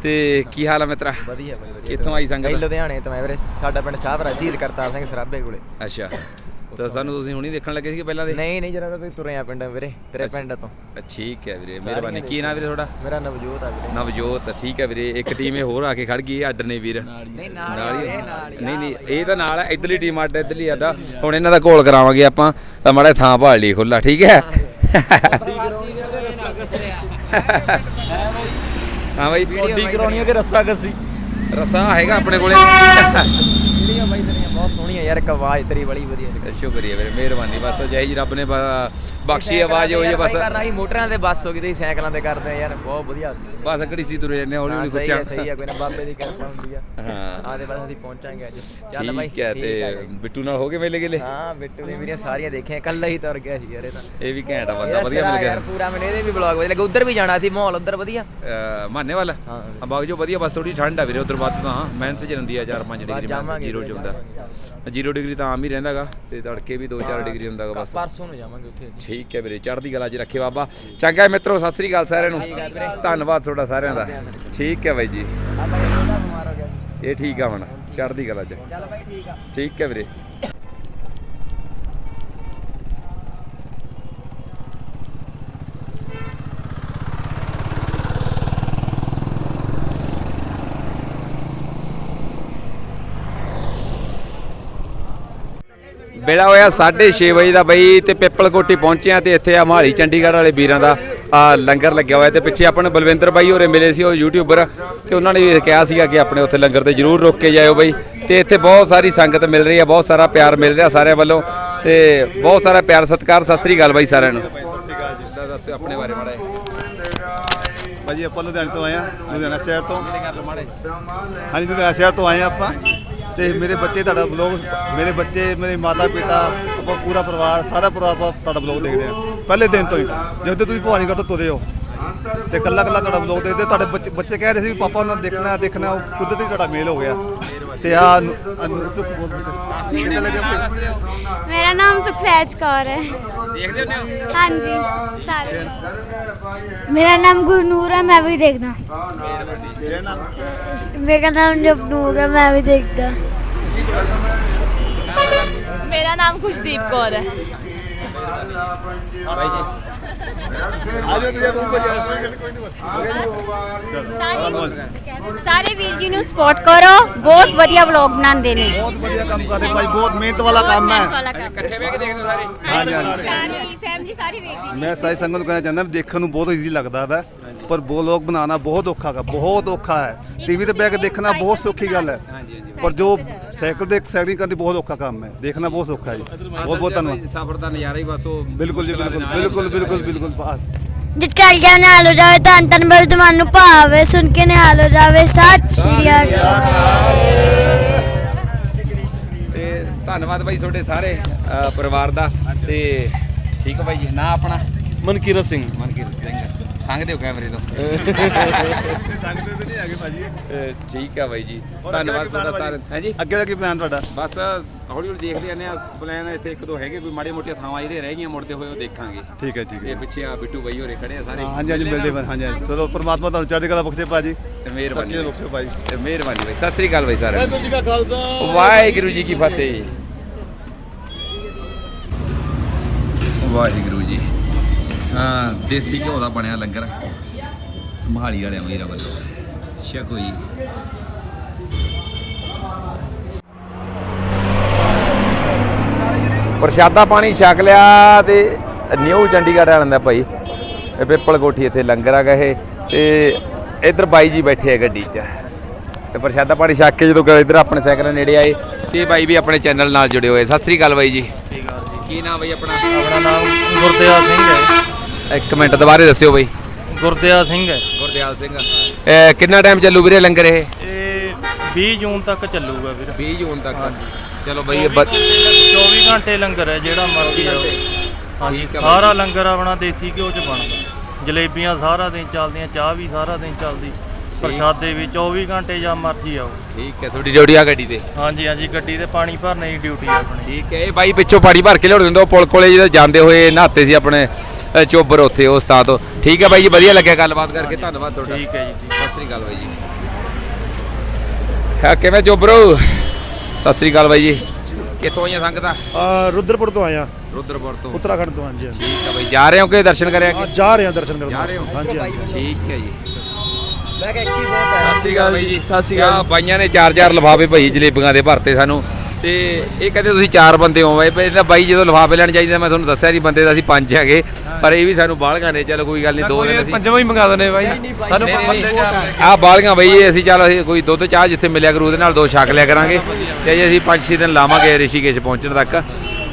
Speaker 1: ਤੇ ਕੀ ਹਾਲ ਆ ਮਿੱਤਰਾ?
Speaker 10: ਵਧੀਆ ਬਾਈ ਵਧੀਆ।
Speaker 1: ਕਿੱਥੋਂ ਆਈ ਸੰਗਤ?
Speaker 10: ਲੁਧਿਆਣੇ ਤੋਂ ਮੈਂ ਵੀਰੇ। ਸਾਡਾ ਪਿੰਡ ਸ਼ਾਹਪੁਰਾ ਸ਼ਹੀਦ ਕਰਤਾਰ ਸਿੰਘ ਸਰਾਭੇ ਕੋਲੇ।
Speaker 1: ਅੱਛਾ। ਤਾਂ ਸਾਨੂੰ ਤੁਸੀਂ ਹੁਣੀ ਦੇਖਣ ਲੱਗੇ ਸੀ ਪਹਿਲਾਂ ਦੇ?
Speaker 10: ਨਹੀਂ ਨਹੀਂ ਜਰਾ ਤਾਂ ਤੁਸੀਂ ਤੁਰੇ ਆ ਪਿੰਡ ਵੀਰੇ ਤੇਰੇ ਪਿੰਡ ਤੋਂ।
Speaker 1: ਠੀਕ ਹੈ ਵੀਰੇ ਮਿਹਰਬਾਨੀ। ਕੀ ਨਾਮ ਵੀਰੇ ਤੁਹਾਡਾ?
Speaker 10: ਮੇਰਾ ਨਵਜੋਤ ਆ ਵੀਰੇ।
Speaker 1: ਨਵਜੋਤ ਠੀਕ ਹੈ ਵੀਰੇ ਇੱਕ ਟੀਮ ਇਹ ਹੋਰ ਆ ਕੇ ਖੜ ਗਈ ਅੱਡ ਨੇ ਵੀਰ।
Speaker 10: ਨਹੀਂ
Speaker 1: ਨਾਲ ਹੀ ਨਹੀਂ ਨਹੀਂ ਇਹ ਤਾਂ ਨਾਲ ਹੈ ਇਧਰਲੀ ਟੀਮ ਅੱਡ ਇਧਰਲੀ ਅੱਡਾ ਹੁਣ ਇਹਨਾਂ ਦਾ ਕੋਲ ਕਰਾਵਾਂਗੇ ਆਪਾਂ ਤਾਂ ਮਾੜਾ ਥਾਂ ਭਾਲ ਲਈ ਖੁੱਲਾ ਠੀਕ ਹੈ? ਹਾਂ ਬਾਈ
Speaker 10: ਓਡੀ ਕਰਾਉਣੀ ਹੈ ਕਿ ਰੱਸਾ ਕੱਸੀ?
Speaker 1: ਰਸਾ ਹੈਗਾ ਆਪਣੇ ਕੋਲੇ।
Speaker 10: ਵੀਡੀਓ ਬਾਈ ਤੇਰੀਆਂ ਬਹੁਤ ਸੋਹਣੀਆਂ ਯਾਰ ਇੱਕ ਆਵਾਜ਼ ਤੇਰੀ ਬੜੀ ਵਧੀਆ ਲੱਗੀ
Speaker 1: ਸ਼ੁਕਰੀਆ ਵੀਰੇ ਮਿਹਰਬਾਨੀ ਬਸ ਜੈ ਜੀ ਰੱਬ ਨੇ ਬ- ਬਖਸ਼ੀ ਆਵਾਜ਼ ਹੋਈ ਹੈ ਬਸ।
Speaker 10: ਕਰਨਾ ਸੀ ਮੋਟਰਾਂ ਤੇ ਬੱਸ ਹੋ ਗਈ ਤੇ ਸਾਈਕਲਾਂ ਤੇ ਕਰਦੇ ਆ ਯਾਰ ਬਹੁਤ ਵਧੀਆ।
Speaker 1: ਬਸ ਘੜੀ ਸੀ ਤੁਰੇ ਜਾਂਦੇ ਹੌਲੀ
Speaker 10: ਹਾਂ,
Speaker 1: ਹੌਲੀ
Speaker 10: ਸਹੀ
Speaker 1: ਸੋਚਿਆ
Speaker 10: ਸਹੀ ਹੈ ਕੋਈ ਨਾ ਬਾਬੇ ਦੀ ਕਿਰਪਾ ਹੁੰਦੀ ਆ।
Speaker 1: ਹਾਂ।
Speaker 10: ਆਦੇ ਬਸ ਅਸੀਂ ਪਹੁੰਚਾਂਗੇ ਅੱਜ। ਚੱਲ ਬਾਈ
Speaker 1: ਠੀਕ ਹੈ ਤੇ
Speaker 10: ਜੀ।
Speaker 1: ਬਿੱਟੂ ਨਾਲ ਹੋ ਗਏ ਮੇਲੇ ਗੇਲੇ?
Speaker 10: ਹਾਂ ਬਿੱਟੂ ਨੇ ਮੇਰੀਆਂ ਸਾਰੀਆਂ ਦੇਖੀਆਂ ਕੱਲਾ ਹੀ ਤੁਰ ਗਿਆ ਸੀ ਯਾਰ ਇਹ ਤਾਂ।
Speaker 1: ਇਹ ਵੀ ਘੈਂਟ ਆ ਬੰਦਾ
Speaker 10: ਇਹਦਾ
Speaker 1: ਵਧੀਆ
Speaker 10: ਸਿਰਾ
Speaker 1: ਮਿਲ ਗਿਆ।
Speaker 10: ਯਾਰ ਪੂਰਾ ਮੈਨੂੰ ਇਹਦੇ ਵੀ ਬਲੌਗ ਵਧੀਆ ਲੱਗਾ ਉਧਰ ਵੀ ਜਾਣਾ ਸੀ ਮਾਹੌਲ ਉਧਰ ਵਧੀਆ।
Speaker 1: ਅਹ ਮਾਨੇ ਵਾਲਾ
Speaker 10: ਹਾਂ।
Speaker 1: ਬਾਗ ਜੋ ਵਧੀਆ ਬਸ ਥੋੜੀ ਠੰਡ ਆ ਵੀਰੇ ਉਧਰ ਵੱਧ ਤਾਂ ਮਾਈਨਸ ਚ ਹੁੰਦੀ ਆ 4-5 ਡਿਗਰੀ
Speaker 10: ਜਾਵਾਂਗੇ
Speaker 1: ਜ਼ੀਰੋ ਚ ਹੁੰਦਾ। ਜ਼ੀਰੋ ਡਿਗਰੀ ਤਾਂ ਆਮ ਹੀ ਰਹਿੰਦਾਗਾ ਤੇ ਤੜਕੇ ਵੀ 2-4 ਡਿਗਰੀ ਹੁੰਦਾਗਾ ਬਸ।
Speaker 10: ਪਰਸੋਂ ਨੂੰ ਜਾਵਾਂਗੇ ਉੱਥੇ ਅਸੀਂ।
Speaker 1: ਠੀਕ ਹੈ ਵੀਰੇ ਚੜ੍ਹਦੀ ਕਲਾ 'ਚ ਰੱਖੇ ਬਾਬਾ। ਚੰਗਾ ਹੈ ਮਿੱਤਰੋ ਸਤਿ ਸ੍ਰੀ ਅਕਾਲ ਸਾਰਿਆਂ ਨੂੰ। ਧੰਨਵਾਦ ਤੁਹਾਡਾ ਸਾਰਿਆਂ ਦਾ। ਠੀਕ ਹੈ ਬਾਈ ਜੀ। ਇਹ ਠੀਕ ਆ ਹੁਣ ਚੜ੍ਹਦੀ ਕਲਾ 'ਚ।
Speaker 10: ਚੱਲ ਬਾਈ ਠੀਕ ਆ।
Speaker 1: ਠੀਕ ਹੈ ਵੀਰੇ। ਵੇਲਾ ਹੋਇਆ 6:30 ਵਜੇ ਦਾ ਬਈ ਤੇ ਪਿੱਪਲ ਕੋਟੀ ਪਹੁੰਚਿਆ ਆ ਤੇ ਇੱਥੇ ਆ ਮਹਾਲੀ ਚੰਡੀਗੜ੍ਹ ਵਾਲੇ ਵੀਰਾਂ ਦਾ, ਆ ਲੰਗਰ ਲੱਗਿਆ ਹੋਇਆ ਤੇ ਪਿੱਛੇ ਆਪਾਂ ਨੂੰ ਬਲਵਿੰਦਰ ਬਾਈ ਹੋਰੇ ਮਿਲੇ ਸੀ, ਉਹ ਯੂਟਿਊਬਰ ਤੇ ਉਹਨਾਂ ਨੇ ਵੀ ਕਿਹਾ ਸੀਗਾ ਕਿ ਆਪਣੇ ਉੱਥੇ ਲੰਗਰ ਤੇ ਜਰੂਰ ਰੁਕ ਕੇ ਜਾਇਓ ਬਈ ਤੇ ਇੱਥੇ ਬਹੁਤ ਸਾਰੀ ਸੰਗਤ ਮਿਲ ਰਹੀ ਹੈ ਬਹੁਤ ਸਾਰਾ ਪਿਆਰ ਮਿਲ ਰਿਹਾ ਸਾਰਿਆਂ ਵੱਲੋਂ ਤੇ ਬਹੁਤ ਸਾਰਾ ਪਿਆਰ, ਸਤਿਕਾਰ, ਸਤਿ ਸ੍ਰੀ ਅਕਾਲ ਬਾਈ ਸਾਰਿਆਂ ਨੂੰ। ਦੱਸਿਓ ਆਪਣੇ ਬਾਰੇ ਮਾੜਾ
Speaker 11: ਭਾਜੀ, ਆਪਾਂ ਲੁਧਿਆਣੇ ਤੋਂ ਆਏ ਆ ਲੁਧਿਆਣਾ ਸ਼ਹਿਰ ਤੋਂ। ਹਾਂਜੀ, ਲੁਧਿਆਣਾ ਸ਼ਹਿਰ ਤੋਂ ਆਏ ਆ ਆਪਾਂ। ਤੇ ਮੇਰੇ ਬੱਚੇ ਤੁਹਾਡਾ ਬਲੌਗ ਮੇਰੇ ਬੱਚੇ, ਮੇਰੇ ਮਾਤਾ ਪਿਤਾ, ਆਪਾਂ ਪੂਰਾ ਪਰਿਵਾਰ, ਸਾਰਾ ਪਰਿਵਾਰ ਆਪਾਂ ਤੁਹਾਡਾ ਬਲੌਗ ਦੇਖਦੇ ਆ ਪਹਿਲੇ ਦਿਨ ਤੋਂ ਹੀ, ਜਦੋਂ ਤੁਸੀਂ ਭਵਾਨੀਗੜ੍ਹ ਤੋਂ ਤੁਰੇ ਹੋ ਤੇ ਕੱਲਾ ਕੱਲਾ ਤੁਹਾਡਾ ਬਲੌਗ ਦੇਖਦੇ ਤੁਹਾਡੇ ਬੱਚੇ ਬੱਚੇ ਕਹਿ ਰਹੇ ਸੀ ਵੀ ਪਾਪਾ ਉਹਨਾਂ ਨੂੰ ਦੇਖਣਾ ਦੇਖਣਾ, ਉਹ ਕੁਦਰਤੀ ਤੁਹਾਡਾ ਮੇਲ ਹੋ ਗਿਆ। ਤੇ ਆ
Speaker 12: ਮੇਰਾ ਨਾਮ ਸੁਖਸੈਜ ਕੌਰ ਹੈ।
Speaker 1: ਦੇਖਦੇ ਹੁੰਦੇ ਹੋ?
Speaker 12: ਹਾਂਜੀ ਸਾਰੇ। ਮੇਰਾ ਨਾਮ ਗੁਰਨੂਰ ਹੈ ਮੈਂ ਵੀ ਦੇਖਦਾ। ਮੇਰਾ ਨਾਮ ਜਪਨੂਰ ਹੈ ਮੈਂ ਵੀ ਦੇਖਦਾ।
Speaker 13: ਮੇਰਾ ਨਾਮ ਖੁਸ਼ਦੀਪ ਕੌਰ ਹੈ।
Speaker 12: ਸਾਰੇ ਵੀਰ ਜੀ ਨੂੰ ਸਪੋਰਟ ਕਰੋ। ਬਹੁਤ ਵਧੀਆ ਵਲੌਗ ਬਣਾਉਂਦੇ ਨੇ।
Speaker 11: ਬਹੁਤ ਵਧੀਆ ਕੰਮ ਕਰਦੇ ਭਾਈ ਬਹੁਤ ਮਿਹਨਤ ਵਾਲਾ ਕੰਮ ਹੈ।
Speaker 1: ਇਕੱਠੇ ਕੇ ਦੇਖਦੇ ਹੋ ਸਾਰੇ?
Speaker 11: ਹਾਂਜੀ ਹਾਂਜੀ।
Speaker 12: ਸਾਰੀ ਫੈਮਿਲੀ ਸਾਰੀ ਵੇਖਦੀ
Speaker 11: ਮੈਂ ਸਾਰੀ ਸੰਗਤ ਨੂੰ ਕਹਿਣਾ ਚਾਹੁੰਦਾ ਵੀ ਦੇਖਣ ਨੂੰ ਬਹੁਤ ਈਜ਼ੀ ਲੱਗਦਾ ਹੈ ਪਰ ਬਲੌਗ ਬਣਾਉਣਾ ਬਹੁਤ ਔਖਾ ਹੈ ਬਹੁਤ ਔਖਾ ਹੈ। ਟੀਵੀ ਤੇ ਬਹਿ ਕੇ ਦੇਖਣਾ ਬਹੁਤ ਸੌਖੀ ਗੱਲ ਹੈ। ਪਰ ਜੋ ਸਾਈਕਲ ਤੇ ਸਾਈਕਲਿੰਗ ਕਰਨੀ ਬਹੁਤ ਔਖਾ ਕੰਮ ਹੈ। ਦੇਖਣਾ ਬਹੁਤ ਔਖਾ ਹੈ ਜੀ ਬਹੁਤ ਬਹੁਤ ਧੰਨਵਾਦ।
Speaker 1: ਸਫ਼ਰ ਦਾ ਨਜ਼ਾਰਾ ਹੀ ਬਸ ਉਹ
Speaker 11: ਬਿਲਕੁਲ ਜੀ ਬਿਲਕੁਲ ਬਿਲਕੁਲ ਬਿਲਕੁਲ ਬਿਲਕੁਲ ਬਾਤ
Speaker 12: ਜਿਤ ਕਰ ਗਿਆ ਨਿਹਾਲ ਹੋ ਜਾਵੇ ਤਾਂ ਤਨ ਬਰ ਮਨ ਨੂੰ ਭਾਵੇ ਸੁਣ ਕੇ ਨਿਹਾਲ ਹੋ ਜਾਵੇ। ਸਤਿ ਸ਼੍ਰੀ ਅਕਾਲ।
Speaker 1: ਤੇ ਧੰਨਵਾਦ ਬਾਈ ਤੁਹਾਡੇ ਸਾਰੇ ਅ, ਪਰਿਵਾਰ ਦਾ। ਤੇ ਠੀਕ ਹੈ ਬਾਈ ਜੀ ਨਾ ਆਪਣਾ?
Speaker 3: ਮਨਕੀਰਤ ਸਿੰਘ।
Speaker 1: ਮਨਕੀਰਤ ਸੰਗਦੇ ਹੋ ਕੈਮਰੇ ਤੋਂ।
Speaker 11: ਸੰਗਤ ਤੇ ਨਹੀਂ ਹੈਗੇ ਭਾਜੀ
Speaker 1: ਠੀਕ ਆ ਬਾਈ ਜੀ। ਧੰਨਵਾਦ ਤੁਹਾਡਾ ਸਾਰੇ ਹਾਂਜੀ
Speaker 11: ਅੱਗੇ ਦਾ ਕੀ ਪਲਾਨ ਤੁਹਾਡਾ?
Speaker 1: ਬਸ ਹੌਲੀ ਹੌਲੀ ਦੇਖਦੇ ਜਾਂਦੇ ਆ ਪਲਾਨ ਇੱਥੇ ਇੱਕ ਦੋ ਹੈਗੇ ਕੋਈ ਮਾੜੀ ਮੋਟੀਆਂ ਥਾਵਾਂ ਜਿਹੜੇ ਰਹਿ ਗਈਆਂ ਮੁੜਦੇ ਹੋਏ ਉਹ ਦੇਖਾਂਗੇ।
Speaker 11: ਠੀਕ ਹੈ ਠੀਕ ਹੈ।
Speaker 1: ਪਿੱਛੇ ਆ ਬਿੱਟੂ ਬਾਈ ਹੋਰੇ ਖੜੇ ਆ ਸਾਰੇ
Speaker 11: ਹਾਂਜੀ ਹਾਂਜੀ ਮਿਲਦੇ ਹਾਂ ਹਾਂਜੀ ਚਲੋ ਪਰਮਾਤਮਾ ਤੁਹਾਨੂੰ ਚੜ੍ਹਦੀ ਕਲਾ ਬਖਸ਼ੇ ਭਾਜੀ
Speaker 1: ਤੇ ਮਿਹਰਬਾਨੀ
Speaker 11: ਬਖਸ਼ੇ ਭਾਜੀ
Speaker 1: ਤੇ ਮਿਹਰਬਾਨੀ ਬਾਈ। ਸਤਿ ਸ੍ਰੀ ਅਕਾਲ ਬਾਈ ਸਾਰਿਆਂ ਨੂੰ।
Speaker 3: ਜੀ ਕਾ ਖਾਲਸਾ।
Speaker 1: ਵਾਹਿਗੁਰੂ ਜੀ ਕੀ ਫਤਿਹ। ਵਾਹਿਗੁਰੂ ਦੇਸੀ ਘਿਓ ਦਾ ਬਣਿਆ ਲੰਗਰ। ਮਹਾਲੀ ਵਾਲਿਆਂ ਵੀਰਾਂ ਵੱਲੋਂ। ਛਕੋ ਜੀ ਪ੍ਰਸ਼ਾਦਾ ਪਾਣੀ ਛਕ ਲਿਆ ਤੇ ਨਿਊ ਚੰਡੀਗੜ੍ਹ ਵਾਲਿਆਂ ਦਾ ਭਾਈ। ਇਹ ਪਿੱਪਲ ਕੋਠੀ ਇੱਥੇ ਲੰਗਰ ਆ ਇਹ। ਤੇ ਇੱਧਰ ਬਾਈ ਜੀ ਬੈਠੇ ਆ ਗੱਡੀ 'ਚ। ਤੇ ਪ੍ਰਸ਼ਾਦਾ ਪਾਣੀ ਛਕ ਕੇ ਜਦੋਂ ਇੱਧਰ ਆਪਣੇ ਸਾਈਕਲ ਨੇੜੇ ਆਏ। ਤੇ ਬਾਈ ਵੀ ਆਪਣੇ ਚੈਨਲ ਨਾਲ ਜੁੜੇ ਹੋਏ। ਸਤਿ ਸ੍ਰੀ ਅਕਾਲ ਬਾਈ ਜੀ। ਕੀ ਨਾਮ ਬਾਈ ਆਪਣਾ?
Speaker 3: ਆਪਣਾ ਨਾਮ ਗੁਰਦਿਆਲ ਸਿੰਘ ਹੈ।
Speaker 1: ਇੱਕ ਮਿੰਟ ਦੁਬਾਰੇ ਦੱਸਿਓ ਬਾਈ।
Speaker 3: ਗੁਰਦਿਆਲ ਸਿੰਘ ਹੈ।
Speaker 1: ਗੁਰਦਿਆਲ ਸਿੰਘ। ਇਹ ਕਿੰਨਾ ਟਾਈਮ ਚੱਲੂ ਵੀਰੇ ਲੰਗਰ ਇਹ?
Speaker 3: ਇਹ 20 ਜੂਨ ਤੱਕ ਚੱਲੂਗਾ ਵੀਰ।
Speaker 1: 20 ਜੂਨ ਤੱਕ। ਚਲੋ ਬਾਈ ਇਹ ਬ-
Speaker 3: 24 ਘੰਟੇ ਲੰਗਰ ਹੈ ਜਿਹੜਾ ਮਰਜ਼ੀ ਆਓ। ਹਾਂਜੀ
Speaker 1: ਠੀਕ ਹੈ
Speaker 3: ਸਾਰਾ ਲੰਗਰ ਆਪਣਾ ਦੇਸੀ ਘਿਓ ਚ ਬਣਦਾ। ਜਲੇਬੀਆਂ ਸਾਰਾ ਦਿਨ ਚੱਲਦੀਆਂ ਚਾਹ ਵੀ ਸਾਰਾ ਦਿਨ ਚੱਲਦੀ। ਪ੍ਰਸ਼ਾਦੇ ਵੀ 24 ਘੰਟੇ ਜਾਂ ਮਰਜ਼ੀ ਆਓ।
Speaker 1: ਠੀਕ ਹੈ ਤੁਹਾਡੀ ਡਿਊਟੀ ਆ ਗੱਡੀ ਤੇ?
Speaker 3: ਹਾਂਜੀ ਹਾਂਜੀ ਗੱਡੀ ਤੇ ਪਾਣੀ ਭਰਨੇ ਦੀ ਡਿਊਟੀ ਆ ਆਪਣੀ।
Speaker 1: ਠੀਕ ਹੈ ਇਹ ਬਾਈ ਪਿੱਛੋਂ ਪਾਣੀ ਭਰ ਕੇ ਲਿਆਉਣ ਦਿੰਦਾ ਉਹ ਪੁਲ ਕੋਲੇ ਜਦੋਂ ਜਾਂਦੇ ਹੋਏ ਨਹਾਤੇ ਸੀ ਆਪਣੇ ਚੋਬਰ ਉੱਥੇ ਉਸ ਥਾਂ ਤੋਂ। ਠੀਕ ਹੈ ਬਾਈ ਜੀ ਵਧੀਆ ਲੱਗਿਆ ਗੱਲਬਾਤ ਕਰਕੇ ਧੰਨਵਾਦ ਤੁਹਾਡਾ।
Speaker 3: ਠੀਕ ਹੈ ਜੀ
Speaker 1: ਸਤਿ ਸ੍ਰੀ ਅਕਾਲ ਬਾਈ ਜੀ। ਹਾਂ ਕਿਵੇਂ ਚੋਬਰੋ? ਸਤਿ ਸ੍ਰੀ ਅਕਾਲ ਬਾਈ ਜੀ। ਕਿੱਥੋਂ ਆਈਆਂ ਸੰਗਤਾਂ?
Speaker 11: ਆ ਰੁਦਰਪੁਰ ਤੋਂ ਆਇਆ
Speaker 1: ਰੁਦਰਪੁਰ ਤੋਂ।
Speaker 11: ਉਤਰਾਖੰਡ ਤੋਂ ਹਾਂਜੀ ਹਾਂਜੀ।
Speaker 1: ਠੀਕ ਹੈ ਬਾਈ ਜਾ ਰਹੇ ਹੋ ਕਿ ਦਰਸ਼ਨ ਕਰਿਆ ਕਿ?
Speaker 11: ਜਾ ਰਹੇ ਆ ਦਰਸ਼ਨ ਕਰਨ
Speaker 1: ਜਾ ਰਹੇ ਹੋ?
Speaker 11: ਹਾਂਜੀ ਹਾਂਜੀ।
Speaker 1: ਠੀਕ ਹੈ ਜੀ।
Speaker 10: ਮੈਂ ਕਿਹਾ ਹੀ ਬਹੁਤ ਹੈ।
Speaker 1: ਸਤਿ ਸ੍ਰੀ ਅਕਾਲ ਬਾਈ ਜੀ।
Speaker 3: ਸਤਿ ਸ੍ਰੀ ਅਕਾਲ।
Speaker 1: ਆਹ ਬਾਈਆਂ ਨੇ ਚਾਰ ਚਾਰ ਲਫਾਫੇ ਭਾਈ ਜਲੇਬੀਆਂ ਦੇ ਭਰਤੇ ਸਾਨੂੰ। ਤੇ ਇਹ ਕਹਿੰਦੇ ਤੁਸੀਂ ਚਾਰ ਬੰਦੇ ਹੋ ਬਾਈ। ਪਹਿਲਾਂ ਬਾਈ ਜਦੋਂ ਲਿਫਾਫੇ ਲੈਣ ਜਾਈਦਾ ਮੈਂ ਤੁਹਾਨੂੰ ਦੱਸਿਆ ਨਹੀਂ ਬੰਦੇ ਦਾ ਅਸੀਂ ਪੰਜ ਹੈਗੇ। ਪਰ ਇਹ ਵੀ ਸਾਨੂੰ ਬਾਲਗਾਂ ਨੇ। ਚਲੋ ਕੋਈ ਗੱਲ ਨਹੀਂ ਦੋ ਦਿਨ ਅਸੀਂ
Speaker 3: ਪੰਜਵਾਂ ਹੀ ਮੰਗਾ ਦਨੇ ਬਾਈ। ਸਾਨੂੰ
Speaker 1: ਆ ਬਾਲੀਆਂ ਬਈ ਇਹ ਅਸੀਂ ਚੱਲ ਅਸੀਂ ਕੋਈ ਦੁੱਧ ਚਾਹ ਜਿੱਥੇ ਮਿਲਿਆ ਕਰੂ ਉਹਦੇ ਨਾਲ ਦੋ ਛਕ ਲਿਆ ਕਰਾਂਗੇ। ਤੇ ਜੀ ਅਸੀਂ 5-6 ਦਿਨ ਲਾਵਾਂਗੇ ਰਿਸ਼ੀਕੇਸ਼ ਪਹੁੰਚਣ ਤੱਕ।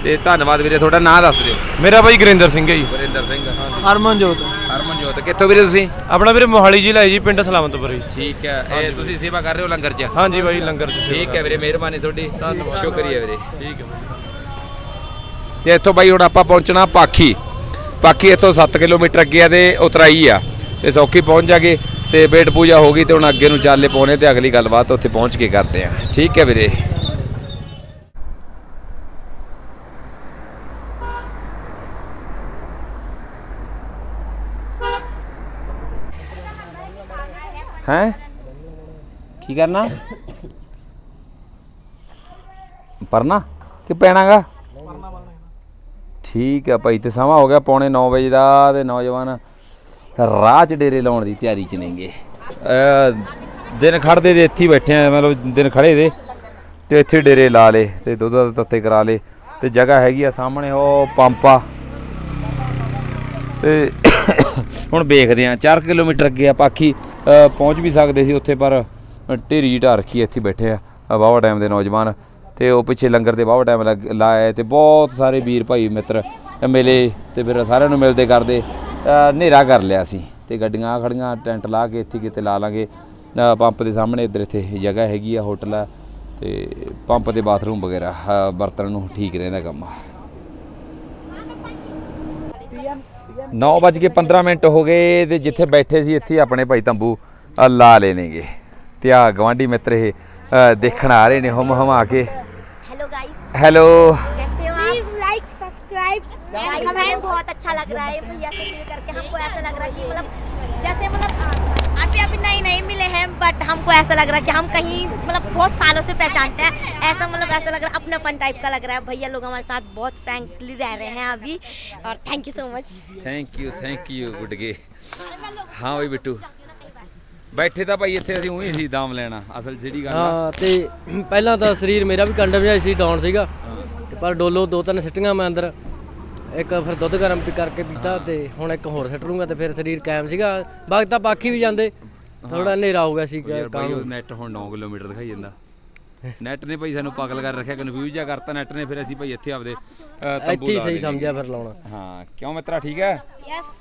Speaker 1: ਤੇ ਧੰਨਵਾਦ ਵੀਰੇ ਤੁਹਾਡਾ ਨਾਂ ਦੱਸ ਦਿਓ।
Speaker 3: ਮੇਰਾ ਬਾਈ ਗੁਰਿੰਦਰ ਸਿੰਘ ਹੈ ਜੀ।
Speaker 1: ਵਰਿੰਦਰ ਸਿੰਘ
Speaker 3: ਹਰਮਨਜੋਤ।
Speaker 1: ਹਰਮਨਜੋਤ ਕਿੱਥੋਂ ਵੀਰੇ ਤੁਸੀਂ?
Speaker 3: ਆਪਣਾ ਵੀਰੇ ਮੋਹਾਲੀ ਜ਼ਿਲ੍ਹਾ ਹੈ ਜੀ ਪਿੰਡ ਸਲਾਮਤਪੁਰੀ।
Speaker 1: ਠੀਕ ਹੈ ਇਹ ਤੁਸੀਂ ਸੇਵਾ ਕਰ ਰਹੇ ਹੋ ਲੰਗਰ 'ਚ?
Speaker 3: ਹਾਂਜੀ ਬਾਈ ਲੰਗਰ ਚ
Speaker 1: ਠੀਕ ਹੈ ਵੀਰੇ ਮਿਹਰਬਾਨੀ ਤੁਹਾਡੀ। ਧੰਨਵਾਦ। ਸ਼ੁਕਰੀਆ ਵੀਰੇ। ਠੀਕ ਹੈ ਤੇ ਇੱਥੋਂ ਬਾਈ ਹੁਣ ਆਪਾਂ ਪਹੁੰਚਣਾ ਪਾਖੀ। ਪਾਖੀ ਇੱਥੋਂ 7 ਕਿਲੋਮੀਟਰ ਅੱਗੇ ਆ ਤੇ ਉਤਰਾਈ ਆ। ਤੇ ਸੌਖੀ ਪਹੁੰਚ ਜਾਗੇ ਤੇ ਪੇਟ ਪੂਜਾ ਹੋ ਗਈ ਤੇ ਹੁਣ ਅੱਗੇ ਨੂੰ ਚਾਲੇ ਪਾਉਣੇ ਤੇ ਅਗਲੀ ਗੱਲਬਾਤ ਉੱਥੇ ਪਹੁੰਚ ਕੇ ਕਰਦੇ ਆ। ਠੀਕ ਹੈ ਵੀਰੇ। ਹੈ? ਕੀ ਕਰਨਾ? ਪਰਨਾ ਕਿ ਪੈਣਾਗਾ? ਠੀਕ ਹੈ ਭਾਈ, ਤੇ ਸਮਾਂ ਹੋ ਗਿਆ ਪੌਣੇ 9 ਵਜੇ ਦਾ ਤੇ ਨੌਜਵਾਨ ਰਾਹ 'ਚ ਡੇਰੇ ਲਾਉਣ ਦੀ ਤਿਆਰੀ 'ਚ ਨੇਗੇ। ਦਿਨ ਖੜਦੇ ਦੇ ਇੱਥੇ ਬੈਠੇ ਆ, ਮਤਲਬ ਦਿਨ ਖੜੇ ਦੇ, ਤੇ ਇੱਥੇ ਡੇਰੇ ਲਾ ਲੇ, ਤੇ ਦੁੱਧ ਦਾ ਤੱਤੇ ਕਰਾ ਲੇ, ਤੇ ਜਗ੍ਹਾ ਹੈਗੀ ਆ ਸਾਹਮਣੇ ਉਹ ਪੰਪਾ। ਤੇ ਹੁਣ ਵੇਖਦੇ ਆ 4 ਕਿਲੋਮੀਟਰ ਅੱਗੇ ਆ ਪਾਖੀ। ਪਹੁੰਚ ਵੀ ਸਕਦੇ ਸੀ ਉੱਥੇ ਪਰ ਢੇਰੀ ਢਾ ਰੱਖੀ ਇੱਥੇ ਬੈਠੇ ਆ ਬਾਵਾ ਟਾਈਮ ਦੇ ਨੌਜਵਾਨ। ਤੇ ਉਹ ਪਿੱਛੇ ਲੰਗਰ ਦੇ ਬਾਵਾ ਟਾਈਮ ਲਾਇਆ ਤੇ ਬਹੁਤ ਸਾਰੇ ਵੀਰ ਭਾਈ ਮਿੱਤਰ ਮਿਲੇ ਤੇ ਫਿਰ ਸਾਰਿਆਂ ਨੂੰ ਮਿਲਦੇ ਕਰਦੇ ਹਨੇਰਾ ਕਰ ਲਿਆ ਸੀ। ਤੇ ਗੱਡੀਆਂ ਆ ਖੜੀਆਂ ਟੈਂਟ ਲਾ ਕੇ ਇੱਥੇ ਕਿਤੇ ਲਾ ਲਾਂਗੇ। ਪੰਪ ਦੇ ਸਾਹਮਣੇ ਇੱਧਰ ਇੱਥੇ ਜਗ੍ਹਾ ਹੈਗੀ ਆ ਹੋਟਲ ਆ ਤੇ ਪੰਪ ਤੇ ਬਾਥਰੂਮ ਵਗੈਰਾ ਅ, ਵਰਤਣ ਨੂੰ ਠੀਕ ਰਹਿੰਦਾ ਕੰਮ ਆ। 9:15 ਮਿੰਟ ਹੋ ਗਏ ਤੇ ਜਿੱਥੇ ਬੈਠੇ ਸੀ ਇੱਥੇ ਹੀ ਆਪਣੇ ਭਾਈ ਤੰਬੂ ਅ, ਲਾ ਲੈਣਗੇ ਤੇ ਆ ਗਵਾਂਢੀ ਮਿੱਤਰ ਇਹ ਅ, ਦੇਖਣ ਆ ਰਹੇ ਨੇ ਹਮ ਹਮਾ ਕੇ
Speaker 12: हेलो गाइस
Speaker 1: ਹੈਲੋ
Speaker 12: कैसे हो आप प्लीज लाइक सब्सक्राइब हमें बहुत अच्छा लग रहा है भैया से मिल करके हमको ऐसा लग रहा है कि मतलब जैसे मतलब अभी अभी नए नए मिले हैं बट हमको ऐसा लग रहा है कि हम कहीं मतलब बहुत सालों से पहचानते हैं ऐसा मतलब ऐसा लग रहा है अपनापन टाइप का लग रहा है भैया लोग हमारे साथ बहुत फ्रैंकली रह रहे हैं अभी और thank you so much
Speaker 1: thank you thank you ਗੁੱਡਗੇ ਹਾਂ ਬਈ ਬਿੱਟੂ ਬੈਠੇ ਤਾਂ ਭਾਈ ਇੱਥੇ ਅਸੀਂ ਉਹੀ ਸੀ ਦਾਮ ਲੈਣਾ ਅਸਲ ਜਿਹੜੀ ਗੱਲ ਆ
Speaker 4: ਹਾਂ ਤੇ ਪਹਿਲਾਂ ਤਾਂ ਸਰੀਰ ਮੇਰਾ ਵੀ ਕੰਡਮ ਜਿਹਾ ਸੀ ਡਾਊਨ ਸੀਗਾ ਤੇ ਪਰ ਡੋਲੋ ਦੋ ਤਿੰਨ ਸਿੱਟੀਆਂ ਮੈਂ ਅੰਦਰ ਇੱਕ ਫਿਰ ਦੁੱਧ ਗਰਮ ਪੀ ਕਰਕੇ ਪੀਤਾ ਤੇ ਹੁਣ ਇੱਕ ਹੋਰ ਸਿੱਟ ਲੂੰਗਾ ਤੇ ਫਿਰ ਸਰੀਰ ਕਾਇਮ ਸੀਗਾ ਵਕਤ ਤਾਂ ਬਾਕੀ ਵੀ ਜਾਂਦੇ ਥੋੜਾ ਹਨੇਰਾ ਹੋ ਗਿਆ ਸੀ
Speaker 1: ਯਾਰ ਭਾਈ ਉਹ
Speaker 4: ਕੰਮ।
Speaker 1: ਨੈਟ ਹੁਣ 9 ਕਿਲੋਮੀਟਰ ਦਿਖਾਈ ਜਾਂਦਾ। ਨੈਟ ਨੇ ਭਾਈ ਸਾਨੂੰ ਪਾਗਲ ਕਰ ਰੱਖਿਆ ਕਨਫਿਊਜ਼ ਜਿਹਾ ਕਰਤਾ ਨੈਟ ਨੇ ਫਿਰ ਅਸੀਂ ਭਾਈ ਇੱਥੇ ਆਪਦੇ ਅ, ਤੰਬੂ
Speaker 4: ਇੱਥੇ ਹੀ
Speaker 1: ਲਾ
Speaker 4: ਸਹੀ
Speaker 1: ਲਏ
Speaker 4: ਸਮਝਿਆ। ਫਿਰ ਲਾਉਣਾ।
Speaker 1: ਹਾਂ ਕਿਉਂ ਮਿੱਤਰਾ ਠੀਕ ਹੈ?
Speaker 12: यस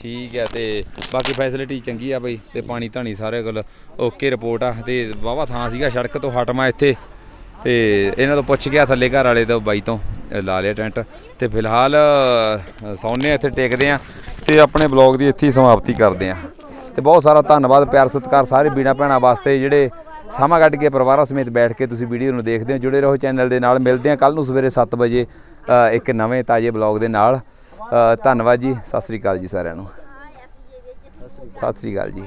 Speaker 1: ਠੀਕ ਹੈ ਤੇ ਬਾਕੀ ਫੈਸਿਲਿਟੀ ਚੰਗੀ ਆ ਬਈ ਤੇ ਪਾਣੀ ਧਾਣੀ ਸਾਰੇ ਕੋਲ ਓਕੇ ਰਿਪੋਰਟ ਆ। ਤੇ ਵਾਵਾ ਥਾਂ ਸੀਗਾ ਸੜਕ ਤੋਂ ਹਟਮਾ ਇੱਥੇ। ਤੇ ਇਹਨਾਂ ਤੋਂ ਪੁੱਛ ਗਿਆ ਥੱਲੇ ਘਰ ਵਾਲੇ ਤੋਂ ਬਾਈ ਤੋਂ ਅ, ਲਾ ਲਿਆ ਟੈਂਟ। ਤੇ ਫਿਲਹਾਲ ਅ, ਸੌਂਨੇ ਇੱਥੇ ਟੇਕਦੇ ਆ। ਤੇ ਆਪਣੇ ਬਲੌਗ ਦੀ ਇੱਥੇ ਹੀ ਸਮਾਪਤੀ ਕਰਦੇ ਆ। ਤੇ ਬਹੁਤ ਸਾਰਾ ਧੰਨਵਾਦ, ਪਿਆਰ, ਸਤਿਕਾਰ ਸਾਰੇ ਵੀਰਾਂ ਭੈਣਾਂ ਵਾਸਤੇ ਜਿਹੜੇ ਸਮਾਂ ਕੱਢ ਕੇ ਪਰਿਵਾਰਾਂ ਸਮੇਤ ਬੈਠ ਕੇ ਤੁਸੀਂ ਵੀਡੀਓ ਨੂੰ ਦੇਖਦੇ ਹੋ। ਜੁੜੇ ਰਹੋ ਚੈਨਲ ਦੇ ਨਾਲ। ਮਿਲਦੇ ਹਾਂ ਕੱਲ ਨੂੰ ਸਵੇਰੇ 7 ਵਜੇ ਇੱਕ ਨਵੇਂ ਤਾਜ਼ੇ ਬਲੌਗ ਦੇ ਨਾਲ। ਧੰਨਵਾਦ ਜੀ। ਸਤਿ ਸ੍ਰੀ ਅਕਾਲ ਜੀ ਸਾਰਿਆਂ ਨੂੰ। ਸਤਿ ਸ੍ਰੀ ਅਕਾਲ ਜੀ।